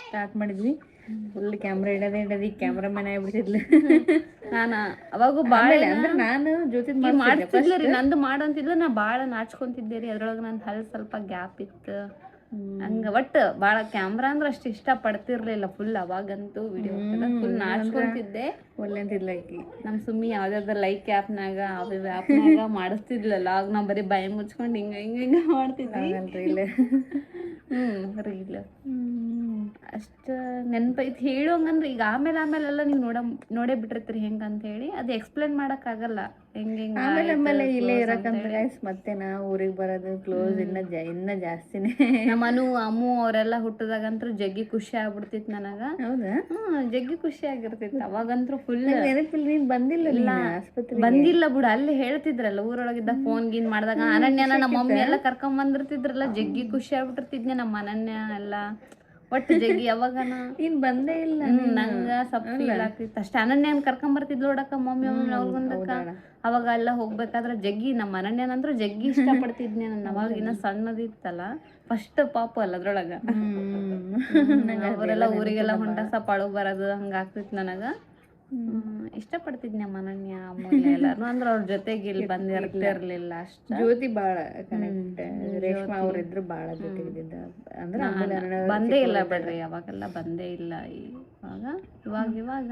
ಸ್ಟಾರ್ಟ್ ಮಾಡಿದ್ವಿ. ಫುಲ್ ಕ್ಯಾಮ್ರಾ ಇಡೋದೇ ಕ್ಯಾಮ್ರಾ ಕ್ಯಾಮ್ರಾಮನ್ ಆಗ್ಬಿಟ್ಟಿದ್ಲು. ನಾನು ಅವಾಗೂ ಭಾಳ ಅಂದ್ರೆ ನಾನು ಜ್ಯೋತಿ ಮಾಡ್ತಿದ್ಲು ರೀ? ನಂದು ಮಾಡಂತಿದ್ಲು ನಾ ಭಾಳ ನಾಚ್ಕೊಂತಿದ್ದೆ ರೀ. ಅದ್ರೊಳಗೆ ನಂದು ಹಲ್ ಸ್ವಲ್ಪ ಗ್ಯಾಪ್ ಇತ್ತು. ಹಂಗ ಒಟ್ಟು ಭಾಳ ಕ್ಯಾಮ್ರಾ ಅಂದ್ರೆ ಅಷ್ಟು ಇಷ್ಟ ಪಡ್ತಿರ್ಲಿಲ್ಲ ಫುಲ್ ಅವಾಗಂತೂ ವಿಡಿಯೋ ಫುಲ್ ನಾಚ್ಕೊಂತಿದ್ದೆ. ಒಳ್ಳೆ ಅಂತಿದ್ಲ ಆಕಿ ನಮ್ಮ ಸುಮ್ಮಿ ಯಾವ್ದಾದ್ರು ಲೈಕ್ ಆ್ಯಪ್ನಾಗ ಅವ ಆ್ಯಪ್ನಾಗ ಮಾಡಿಸ್ತಿದ್ಲಲ್ಲ ಆಗ ನಾ ಬರೀ ಭಯ ಮುಚ್ಕೊಂಡು ಹಿಂಗ ಹಿಂಗ ಹಿಂಗ ಮಾಡ್ತಿದ್ವಿ. ಹ್ಮ್ ರೀಲ್ ಅಷ್ಟ ನೆನಪೈತಿ ಹೇಳೋಂಗಂದ್ರೆ ಈಗ ಆಮೇಲೆ ಆಮೇಲೆಲ್ಲ ನೀವು ನೋಡ ನೋಡೇ ಬಿಟ್ಟಿರ್ತೀರಿ ಹೆಂಗ ಅಂತ ಹೇಳಿ. ಅದು ಎಕ್ಸ್ಪ್ಲೇನ್ ಮಾಡಕ್ ಆಗಲ್ಲ. ಹೆಂಗ ಹೆಂಗ ಆಮೇಲೆ ಆಮೇಲೆ ಇಲ್ಲೇ ಇರಕಂತ ಗೈಸ್ ಮತ್ತೆ ನಾ ಊರಿಗೆ ಬರೋದು ಕ್ಲೋಸ್ ಇನ್ನ ಜಾ ಇನ್ನ ಜಾಸ್ತಿನೇ. ನಮ್ಮನು ಅಮ್ಮು ಅವರೆಲ್ಲ ಹುಟ್ಟದಾಗಂತ್ರ ಜಗ್ಗಿ ಖುಷಿ ಆಗ್ಬಿಡ್ತಿತ್ತು ನನಗ. ಹೌದಾ? ಜಗ್ಗಿ ಖುಷಿ ಆಗಿರ್ತಿತ್ತು. ಅವಾಗಂತ್ರ ಫುಲ್ ನೆನಪಿಲ್ಲ ನೀನ್ ಬಂದಿಲ್ಲ ಆಸ್ಪತ್ರೆ ಬಂದಿಲ್ಲ ಬಿಡು ಅಲ್ಲಿ ಹೇಳ್ತಿದ್ರಲ್ಲ ಊರೊಳಗಿದ್ದ ಫೋನ್ ಗೀನ್ ಮಾಡಿದಾಗ. ಅನನ್ಯನ ನಮ್ಮ ಮಮ್ಮಿ ಎಲ್ಲ ಕರ್ಕೊಂಡ್ ಬಂದಿರ್ತಿದ್ರಲ್ಲ ಜಗ್ಗಿ ಖುಷಿ ಆಗ್ಬಿಟ್ಟಿರ್ತಿದ್ನೆ ನಮ್ಮ ಅನನ್ಯ ಎಲ್ಲ ಒಟ್ಟು ಜಗ್ಗಿ ಯಾವಾಗನ? ಇನ್ ಬಂದೇ ಇಲ್ಲ. ನಂಗ ಸಪ್ತಿತ್ತು ಫೀಲ್ ಆಗ್ತಿತ್ತು. ಅಷ್ಟ ಅನನ್ಯನ ಕರ್ಕೊಂಡ್ ಬರ್ತಿದ್ಲು ನೋಡಕ್ಕ ಮಮ್ಮಿ ಮಮ್ಮಿ ಅವ್ರಿಗೊಂದಕ್ಕ ಅವಾಗ ಎಲ್ಲ ಹೋಗ್ಬೇಕಾದ್ರ ಜಗ್ಗಿ ನಮ್ಮ ಅನನ್ಯನಂದ್ರ ಜಗ್ಗಿ ಇಷ್ಟ ಪಡ್ತಿದ್ನೆ ನನ್ನ ಅವಾಗ ಇನ್ನ ಸಣ್ಣದಿತ್ತಲ್ಲ ಫಸ್ಟ್ ಪಾಪ ಅಲ್ಲ ಅದ್ರೊಳಗ ಅವರೆಲ್ಲ ಊರಿಗೆಲ್ಲ ಹೊಂಟ ಸ್ವಲ್ಪ ಅಳು ಬರೋದು ಹಂಗ ಆಗ್ತಿತ್ತು ನನಗ. ಹ್ಮ್, ಇಷ್ಟಪಡ್ತಿದ್ನಿ ನಮ್ಮ ಅನನ್ಯ ಅಮ್ಮ ಎಲ್ಲಾರು ಅಂದ್ರ ಅವ್ರ ಜೊತೆಗೆ ಇಲ್ಲಿ ಬಂದಿರ್ತಿರ್ಲಿಲ್ಲ ಅಷ್ಟ. ಜ್ಯೋತಿ ಬಾಳ ಕನೆಕ್ಟ್ ರೇಷ್ಮಾ ಅವ್ರಿದ್ರು ಬಾಳ ಜೊತೆಗಿದ್ದ ಅಂದ್ರೆ ಬಂದೇ ಇಲ್ಲ ಬಿಡ್ರಿ ಯಾವಾಗೆಲ್ಲ ಬಂದೇ ಇಲ್ಲ ಇವಾಗ. ಇವಾಗ ಇವಾಗ.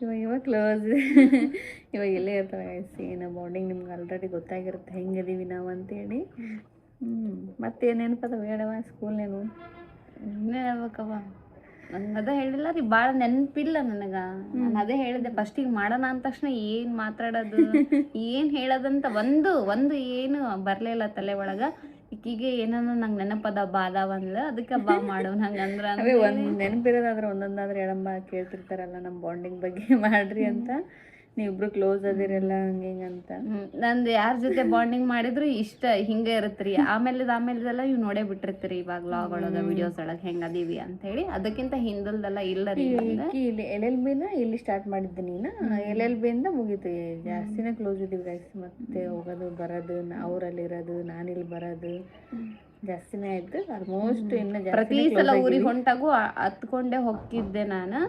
ಇವಾಗ ಇವಾಗ ಕ್ಲೋಸ್ ಇವಾಗ ಎಲ್ಲೇ ಇರ್ತಾರೆ ಏನು ಬಾಂಡಿಂಗ್ ನಿಮ್ಗೆ ಆಲ್ರೆಡಿ ಗೊತ್ತಾಗಿರುತ್ತೆ. ಹೆಂಗಿದೀವಿ ನಾವು ಅಂತೇಳಿ. ಹ್ಞೂ ಮತ್ತೇನೇನು ಪದ ಬೇಡವ ಸ್ಕೂಲ್ನೇನು ಇನ್ನೇ ಹೇಳ್ಬೇಕವ ನಂಗೆ ಅದೇ ಹೇಳಿಲ್ಲ ರೀ ಭಾಳ ನೆನಪಿಲ್ಲ ನನಗ. ನಾನು ಅದೇ ಹೇಳಿದೆ ಫಸ್ಟಿಗೆ ಮಾಡೋಣ ಅಂದ ತಕ್ಷಣ ಏನ್ ಮಾತಾಡೋದು ಏನ್ ಹೇಳೋದಂತ ಒಂದು ಒಂದು ಏನು ಬರ್ಲಿಲ್ಲ ತಲೆ ಒಳಗ. ಈಕಿಗೆ ಏನಾನ ನಂಗೆ ನೆನಪದ ಬಾದ ಬಂದ್ಲ ಅದಕ್ಕೆ ಬಾ ಮಾಡೋಣ ಹಂಗಂದ್ರ ಒಂದು ನೆನಪಿರೋದಾದ್ರೆ ಒಂದೊಂದಾದ್ರೆ ಹೇಳಮ್ಮ ಕೇಳ್ತಿರ್ತಾರಲ್ಲ ನಮ್ಮ ಬಾಂಡಿಂಗ್ ಬಗ್ಗೆ ಮಾಡ್ರಿ ಅಂತ. ನೀವಿಬ್ರು ಕ್ಲೋಸ್ ಅದಿರಲ್ಲ ಹಂಗೆ ಹಿಂಗೆ ಅಂತ. ನಂದು ಯಾರ ಜೊತೆ ಬಾಂಡಿಂಗ್ ಮಾಡಿದ್ರು ಇಷ್ಟ ಹಿಂಗೆ ಇರತ್ರಿ. ಆಮೇಲೆ ಆಮೇಲೆಲ್ಲ ಇವ್ ನೋಡೇ ಬಿಟ್ಟಿರ್ತೀರಿ ಇವಾಗ ಲಾಗ್ ಒಳಗ ವಿಡಿಯೋಸ್ ಒಳಗೆ ಹೆಂಗ್ ಅದೀವಿ ಅಂತ ಹೇಳಿ ಅದಕ್ಕಿಂತ ಹಿಂದಲ್ದೆಲ್ಲ ಇಲ್ಲ ರೀ. ಇಲ್ಲಿ ಎಲ್ ಎಲ್ ಬಿನ ಇಲ್ಲಿ ಸ್ಟಾರ್ಟ್ ಮಾಡಿದ್ದೆ ನೀನು. ಎಲ್ ಎಲ್ ಬಿಯಿಂದ ಮುಗೀತು. ಜಾಸ್ತಿನೇ ಕ್ಲೋಸ್ ಇದೀವಿ ಗೈಸ್ ಮತ್ತೆ ಹೋಗೋದು ಬರೋದು ಅವರಲ್ಲಿ ಇರೋದು ನಾನಿಲ್ಲಿ ಬರೋದು. ಜಾಸ್ತಿನೇ ಆಯ್ತು. ಆಲ್ಮೋಸ್ಟ್ ಇನ್ನು ಪ್ರತಿ ಸಲ ಊರಿಗೆ ಹೊಂಟಾಗು ಹತ್ಕೊಂಡೇ ಹೋಗಿದ್ದೆ ನಾನು.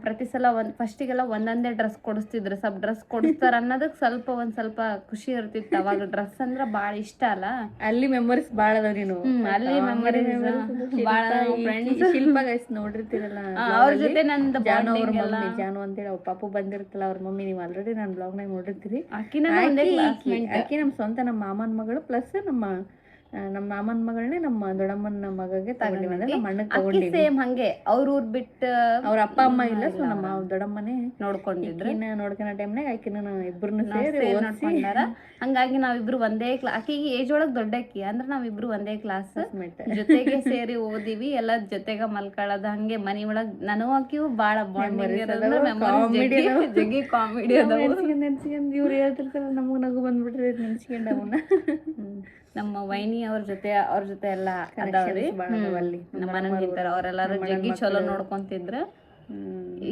ಪ್ರತಿ ಸಲ ಒಂದ್ ಫಸ್ಟಿಗೆಲ್ಲ ಒಂದೊಂದೇ ಡ್ರೆಸ್ ಕೊಡಿಸ್ತಿದ್ರು. ಸ್ವಲ್ಪ ಡ್ರೆಸ್ ಕೊಡಿಸ್ತಾರ ಅನ್ನೋದಕ್ಕೆ ಸ್ವಲ್ಪ ಒಂದ್ ಸ್ವಲ್ಪ ಖುಷಿ ಇರ್ತಿತ್ತು. ಅವಾಗ ಡ್ರೆಸ್ ಅಂದ್ರ ಬಾಳ ಇಷ್ಟ ಅಲ್ಲ? ಅಲ್ಲಿ ಮೆಮೊರೀಸ್ ಬಾಳ ಅದಾವ ನೀನು. ಅಲ್ಲಿ ಮೆಮೊರೀಸ್. ಶಿಲ್ಪ ಗೈಸ್ ನೋಡಿರ್ತೀರಲ್ಲ ಅವ್ರ ಜೊತೆ ನಂದು ಜಾನು ಅವ್ರ ಮಮ್ಮಿ ಜಾನು ಅಂತೇಳಿ ಅವ್ರ ಪಾಪು ಬಂದಿರ್ತಲ್ಲ ಅವ್ರ ಮಮ್ಮಿ ನೀವು ಆಲ್ರೆಡಿ ನಾನು ಬ್ಲಾಗ್ನಾಗ ನೋಡಿರ್ತೀರಿ. ಆಕಿ- ನಮ್ಮ ಸ್ವಂತ ನಮ್ಮ ಮಾಮನ ಮಗಳು ಪ್ಲಸ್ ನಮ್ಮ ನಮ್ಮ ಮಾಮನ ಮಗಳನ್ನೇ ನಮ್ಮ ದೊಡ್ಡಮ್ಮನ ಮಗಗೆ ತಗೊಂಡಿವಿ ಅಂದ್ರೆ ನಮ್ಮ ಅಣ್ಣಗೆ ತಗೊಂಡಿವಿ. ಸೇಮ್ ಹಂಗೆ. ಅವ್ರ ಊರ್ ಬಿಟ್ಟು ಅವ್ರ ಅಪ್ಪ ಅಮ್ಮ ಇಲ್ಲ ಸೊ ನಮ್ಮ ದೊಡ್ಡಮ್ಮನೇ ನೋಡ್ಕೊಂಡಿದ್ರು. ಇನ್ನ ನೋಡ್ಕೊಳೋ ಟೈಮ್ನಾಗ ಆಕಿನ ಇಬ್ಬರನ್ನ ಸೇರಿ ನೋಡ್ಕೊಂಡಾರ. ಹಂಗಾಗಿ ನಾವಿಬ್ರು ಒಂದೇ ಕ್ಲಾಸ್ ಆಕಿಗೆ ಏಜ್ ಒಳಗ್ ದೊಡ್ಡಕ್ಕಿ ಅಂದ್ರೆ ನಾವಿಬ್ರು ಒಂದೇ ಕ್ಲಾಸ್ ಜೊತೆಗೆ <laughs> ಸೇರಿ ಓದಿವಿ ಎಲ್ಲ ಜೊತೆಗ ಮಲ್ಕೊಳ್ಳೋದು ಹಂಗೆ. ಮನಿ ಒಳಗ್ ನಾನು ಆಕಿವು ಬಾಳ. ಜಗ್ಗಿ ಕಾಮಿಡಿ ಅದ ನೆನ್ಸ್ಕೊಂಡ್ ಇವ್ರು ಹೇಳ್ತಿರ್ತಾರ ನಮಗ್ ನಗು ಬಂದ್ಬಿಟ್ರಿ ನೆನ್ಸ್ಕೊಂಡ್ ಅವನ್ನ. ನಮ್ಮ ವೈನಿ ಅವ್ರ ಜೊತೆ ಅವ್ರ ಜೊತೆ ಎಲ್ಲ ಅದಾವ್ರಿ. ನಮ್ಮ ಮನಗಿಂತಾರ ಅವ್ರೆಲ್ಲಾರು ಜಗ್ಗಿ ಚಲೋ ನೋಡ್ಕೊಂತಿದ್ರ.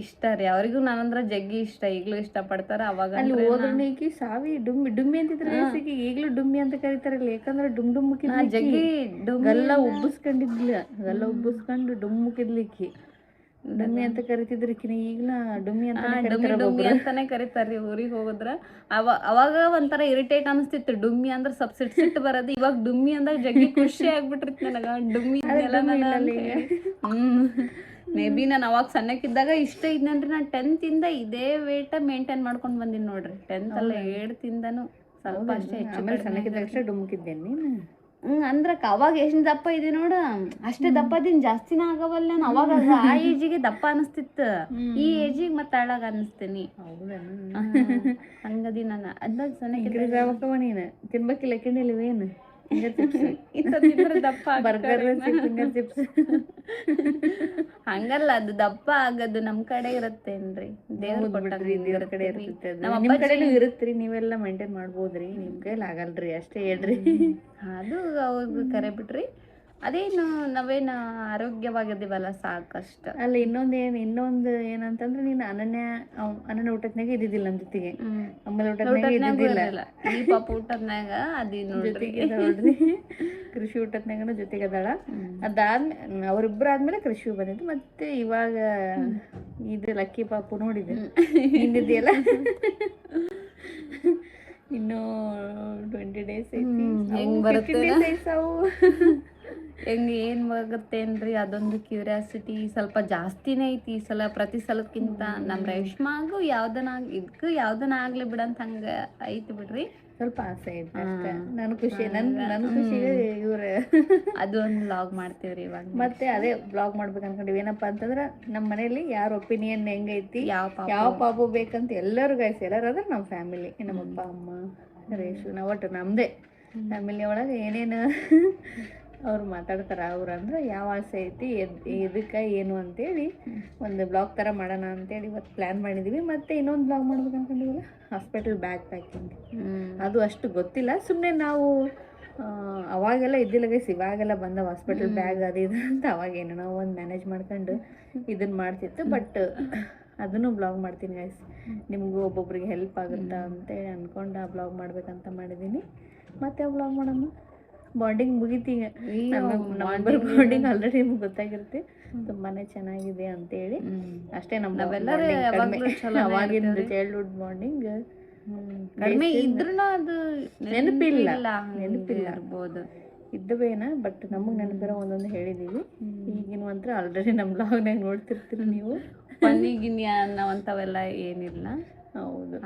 ಇಷ್ಟ ರೀ ಅವ್ರಿಗೂ ನಾನಂದ್ರ ಜಗ್ಗಿ ಇಷ್ಟ ಈಗ್ಲೂ ಇಷ್ಟ ಪಡ್ತಾರ ಅವಾಗ ಅಲ್ಲಿ ಹೋದ್ರನೇಕಿ ಸಾವಿ ಡುಮ್ಮಿ ಡುಮ್ಮಿ ಅಂತಿದ್ರೆ ಈಗ್ಲೂ ಡುಮ್ಮಿ ಅಂತ ಕರೀತಾರಲ್ಲ ಯಾಕಂದ್ರೆ ಡುಮ್ ಡುಮ್ ನಾ ಜಗ್ಗಿ ಗಲ್ಲ ಉಬ್ಬಿಸ್ಕೊಂಡಿದ್ಲ ಗಲ್ಲ ಉಬ್ಬಿಸ್ಕೊಂಡು ಡುಮ್ ಮುಕ್ಕಿದ್ಲಿಕ್ಕಿ ಡುಮ್ಮಿ ಅಂತ ಕರಿತಿದ್ರಿ ಕಿನ ಈಗಿನ ಡುಮ್ಮಿ ಅಂತ ಡುಮ್ಮಿ ಡುಮ್ಮಿ ಅಂತಾನೆ ಕರಿತಾರ್ರಿ ಊರಿಗೆ ಹೋಗಿದ್ರ. ಅವ ಅವಾಗ ಒಂಥರ ಇರಿಟೇಟ್ ಅನಿಸ್ತಿತ್ತು ಡುಮ್ಮಿ ಅಂದ್ರ ಸ್ವಲ್ಪ ಸಿಟ್ ಸಿಟ್ಟು ಬರೋದು. ಇವಾಗ ಡುಮ್ಮಿ ಅಂದಾಗ ಜಗ್ಗಿ ಖುಷಿ ಆಗ್ಬಿಟ್ಟಿರ್ತಿ ನನಗ ಡುಮ್ಮಿ ಹ್ಮ್. ಮೇ ಬಿ ನಾನು ಅವಾಗ ಸಣ್ಣಕ್ಕಿದ್ದಾಗ ಇಷ್ಟ ಇದ್ನಂದ್ರೆ ನಾನು ಟೆಂತ್ ಇಂದ ಇದೇ ವೇಟ ಮೇಂಟೈನ್ ಮಾಡ್ಕೊಂಡು ಬಂದಿನಿ ನೋಡ್ರಿ. ಟೆಂತ್ ಅಲ್ಲ ಏಳ್ತಿಂದನು ಸ್ವಲ್ಪ ಅಷ್ಟೇ ಹೆಚ್ಚು ಸಣ್ಣಕ್ಕಿದ್ದಾಗ ಅಷ್ಟೇ ಡುಮ್ಕಿದ್ದೇನೆ ನೀನು ಹ್ಮ್ ಅಂದ್ರ ಅವಾಗ ಎಷ್ಟ್ ದಪ್ಪ ಇದೆ ನೋಡು. ಅಷ್ಟೇ ದಪ್ಪ ದಿನ ಜಾಸ್ತಿನ ಆಗವಲ್ಲ ನಾನು. ಅವಾಗ ಆ ಏಜಿಗೆ ದಪ್ಪ ಅನಿಸ್ತಿತ್ತು. ಈ ಏಜಿಗೆ ಮತ್ತೆ ಅಳಗ ಅನಸ್ತೇನಿ. ಹಂಗದಿ ನಾನು. ಅದಾಗ ಸೊನ್ನೆ ತಿನ್ಬೇಕಿಲ್ಲ ಕಿಂಡಿಲ್ವೇನು ಫಿಂಗರ್ ಚಿಪ್ಸ್ ದಪ್ಪ ಬರ್ಗರ್ ಫಿಂಗರ್ ಚಿಪ್ಸ್ ಹಂಗಲ್ಲ ಅದು ದಪ್ಪ ಆಗದು ನಮ್ ಕಡೆ ಇರತ್ತೇನ್ರಿ. ದೇವ್ರ ದೇವ್ರ ಕಡೆ ಇರುತ್ತೆ ಅದು ನಿಮ್ ಕಡೆನೂ ಇರುತ್ತ್ರಿ ನೀವೆಲ್ಲ ಮೇಂಟೈನ್ ಮಾಡ್ಬೋದ್ರಿ. ನಿಮ್ ಕೈಲಿ ಆಗಲ್ರಿ ಅಷ್ಟೇ ಹೇಳ್ರಿ. ಅದು ಅವ್ರಿಗೆ ಕರೆ ಬಿಟ್ರಿ. ಅದೇನು ನಾವೇನು ಆರೋಗ್ಯವಾಗಿದ್ದೀವಲ್ಲ ಸಾಕಷ್ಟ? ಅಲ್ಲ ಇನ್ನೊಂದ್ ಏನ್ ಇನ್ನೊಂದ್ ಏನಂತಂದ್ರೆ ನೀನು ಅನನ್ಯ ಅನನ್ಯ ಊಟದ್ನಾಗ ಇದ್ದಿದ್ದಿಲ್ಲ ನಮ್ ಜೊತೆಗೆ. ಆಮೇಲೆ ಊಟದ್ನಾಗ ಇದ್ದಿದ್ದಿಲ್ಲ. ಈ ಪಾಪ ಊಟದ್ನಾಗ ಅದಿ ಜೊತೆಗೆ ನೋಡ್ರಿ. ಕೃಷಿ ಊಟದ್ನಾಗನು ಜೊತೆಗೆ ಅದಾಳ. ಅದಾದ್ಮೇಲೆ ಅವರಿಬ್ಬರು ಆದ್ಮೇಲೆ ಕೃಷಿ ಬಂದಿದ್ದು. ಮತ್ತೆ ಇವಾಗ ಇದು ಲಕ್ಕಿ ಪಾಪು ನೋಡಿದೆ. ಹಿಂದಿದೆಯಲ್ಲ ಇನ್ನು ಟ್ವೆಂಟಿ ಡೇಸ್ ಐತಿ. ಹೆಂಗ್ ಬರುತ್ತೆ ಡೇಸ್ ಅವು. ಹೆಂಗ್ ಏನ್ ಅನ್ರಿ ಅದೊಂದು ಕ್ಯೂರಿಯಾಸಿಟಿ ಸ್ವಲ್ಪ ಜಾಸ್ತಿನೇ ಐತಿ ಈ ಸಲ ಪ್ರತಿ ಸಲಕ್ಕಿಂತ. ನಮ್ಮ ರೇಷ್ಮಾಗೂ ಯಾವ್ದನ ಇದಕ್ಕೂ ಯಾವ್ದನ ಆಗ್ಲಿ ಬಿಡಂತ ಹಂಗ ಐತಿ ಬಿಡ್ರಿ. ಸ್ವಲ್ಪ ಆಸೆ ಐತೆ ಅಷ್ಟೇ. ನನ್ ಖುಷಿ ನನ್ ನನ್ ಖುಷಿಗೆ ಅದೊಂದು ಅದು ಒಂದು ಬ್ಲಾಗ್ ಮಾಡ್ತೀವ್ರಿ ಇವಾಗ ಮತ್ತೆ ಅದೇ ಬ್ಲಾಗ್ ಮಾಡ್ಬೇಕು ಅನ್ಕೊಂಡಿವಿ. ಏನಪ್ಪಾ ಅಂತಂದ್ರ ನಮ್ಮ ಮನೇಲಿ ಯಾರ ಒಪಿನಿಯನ್ ಹೆಂಗೈತಿ ಯಾವ ಯಾವ ಪಾಪು ಬೇಕಂತ ಎಲ್ಲರೂ ಗೈಸ್ ಎಲ್ಲರೂ ಅಂದ್ರೆ ನಮ್ಮ ಫ್ಯಾಮಿಲಿ ನಮ್ಮ ಅಪ್ಪ ಅಮ್ಮ ರೇಷು ನಾವು ಒಟ್ಟು ನಮ್ಮದೇ ಫ್ಯಾಮಿಲಿ ಒಳಗೆ ಏನೇನು ಅವ್ರು ಮಾತಾಡ್ತಾರೆ ಅವ್ರು ಅಂದ್ರೆ ಯಾವ ಆಸೆ ಐತಿ? ಎದ್- ಇದಕ್ಕೆ ಏನು? ಅಂತೇಳಿ ಒಂದು ಬ್ಲಾಗ್ ಥರ ಮಾಡೋಣ ಅಂತೇಳಿ ಇವತ್ತು ಪ್ಲ್ಯಾನ್ ಮಾಡಿದ್ದೀವಿ ಮತ್ತೆ ಇನ್ನೊಂದು ಬ್ಲಾಗ್ ಮಾಡ್ಬೇಕು ಅನ್ಕೊಂಡಿವಲ್ಲ ಹಾಸ್ಪಿಟಲ್ ಬ್ಯಾಗ್ ಪ್ಯಾಕಿಂಗ್ ಅದು ಅಷ್ಟು ಗೊತ್ತಿಲ್ಲ. ಸುಮ್ಮನೆ ನಾವು ಅವಾಗೆಲ್ಲ ಇದ್ದಿಲ್ಲ ಗೈಸ್ ಇವಾಗೆಲ್ಲ ಬಂದ ಹಾಸ್ಪಿಟಲ್ ಬ್ಯಾಗ್ ಅದು ಇದು ಅಂತ ಅವಾಗೇನು ನಾವು ಒಂದು ಮ್ಯಾನೇಜ್ ಮಾಡ್ಕೊಂಡು ಇದನ್ನ ಮಾಡ್ತಿತ್ತು. ಬಟ್ ಅದನ್ನು ಬ್ಲಾಗ್ ಮಾಡ್ತೀನಿ ಗೈಸ್ ನಿಮಗೂ ಒಬ್ಬೊಬ್ರಿಗೆ ಹೆಲ್ಪ್ ಆಗುತ್ತಾ ಅಂತೇಳಿ ಅನ್ಕೊಂಡು ಆ ಬ್ಲಾಗ್ ಮಾಡಬೇಕಂತ ಮಾಡಿದ್ದೀನಿ ಮತ್ತೆ ಬ್ಲಾಗ್ ಮಾಡಮ್ಮ ಬಾಂಡಿಂಗ್ ಮುಗಿತೀಗ ನವೆಂಬರ್ ಬಾಂಡಿಂಗ್ ಆಲ್ರೆಡಿ ನಿಮ್ಗೆ ಗೊತ್ತಾಗಿರುತ್ತೆ. ತುಂಬಾನೇ ಚೆನ್ನಾಗಿದೆ ಅಂತ ಹೇಳಿ ಅಷ್ಟೇ ನಮ್ಮ ಇರ್ತೀವ್ರಿ. ಚೈಲ್ಡ್ಹುಡ್ ಬಾಂಡಿಂಗ್ ಕಡಿಮೆ ಇದ್ರೂ ಅದು ನೆನಪಿಲ್ಲ. ನೆನಪಿಲ್ಲ. ಇರ್ಬೋದು. ಇದ್ದವೇನ ಬಟ್ ನಮಗೆ ನೆನಪಿರೋ ಒಂದೊಂದು ಹೇಳಿದೀವಿ. ಈಗಿನ ಮಾತ್ರ ಆಲ್ರೆಡಿ ನಮ್ಮ ಬ್ಲಾಗ್ನಾಗ ನೋಡ್ತಿರ್ತೀರಿ ನೀವು. ಅಂತವೆಲ್ಲ ಅನ್ನೋವಂಥವೆಲ್ಲ ಏನಿಲ್ಲ. ಹೌದು.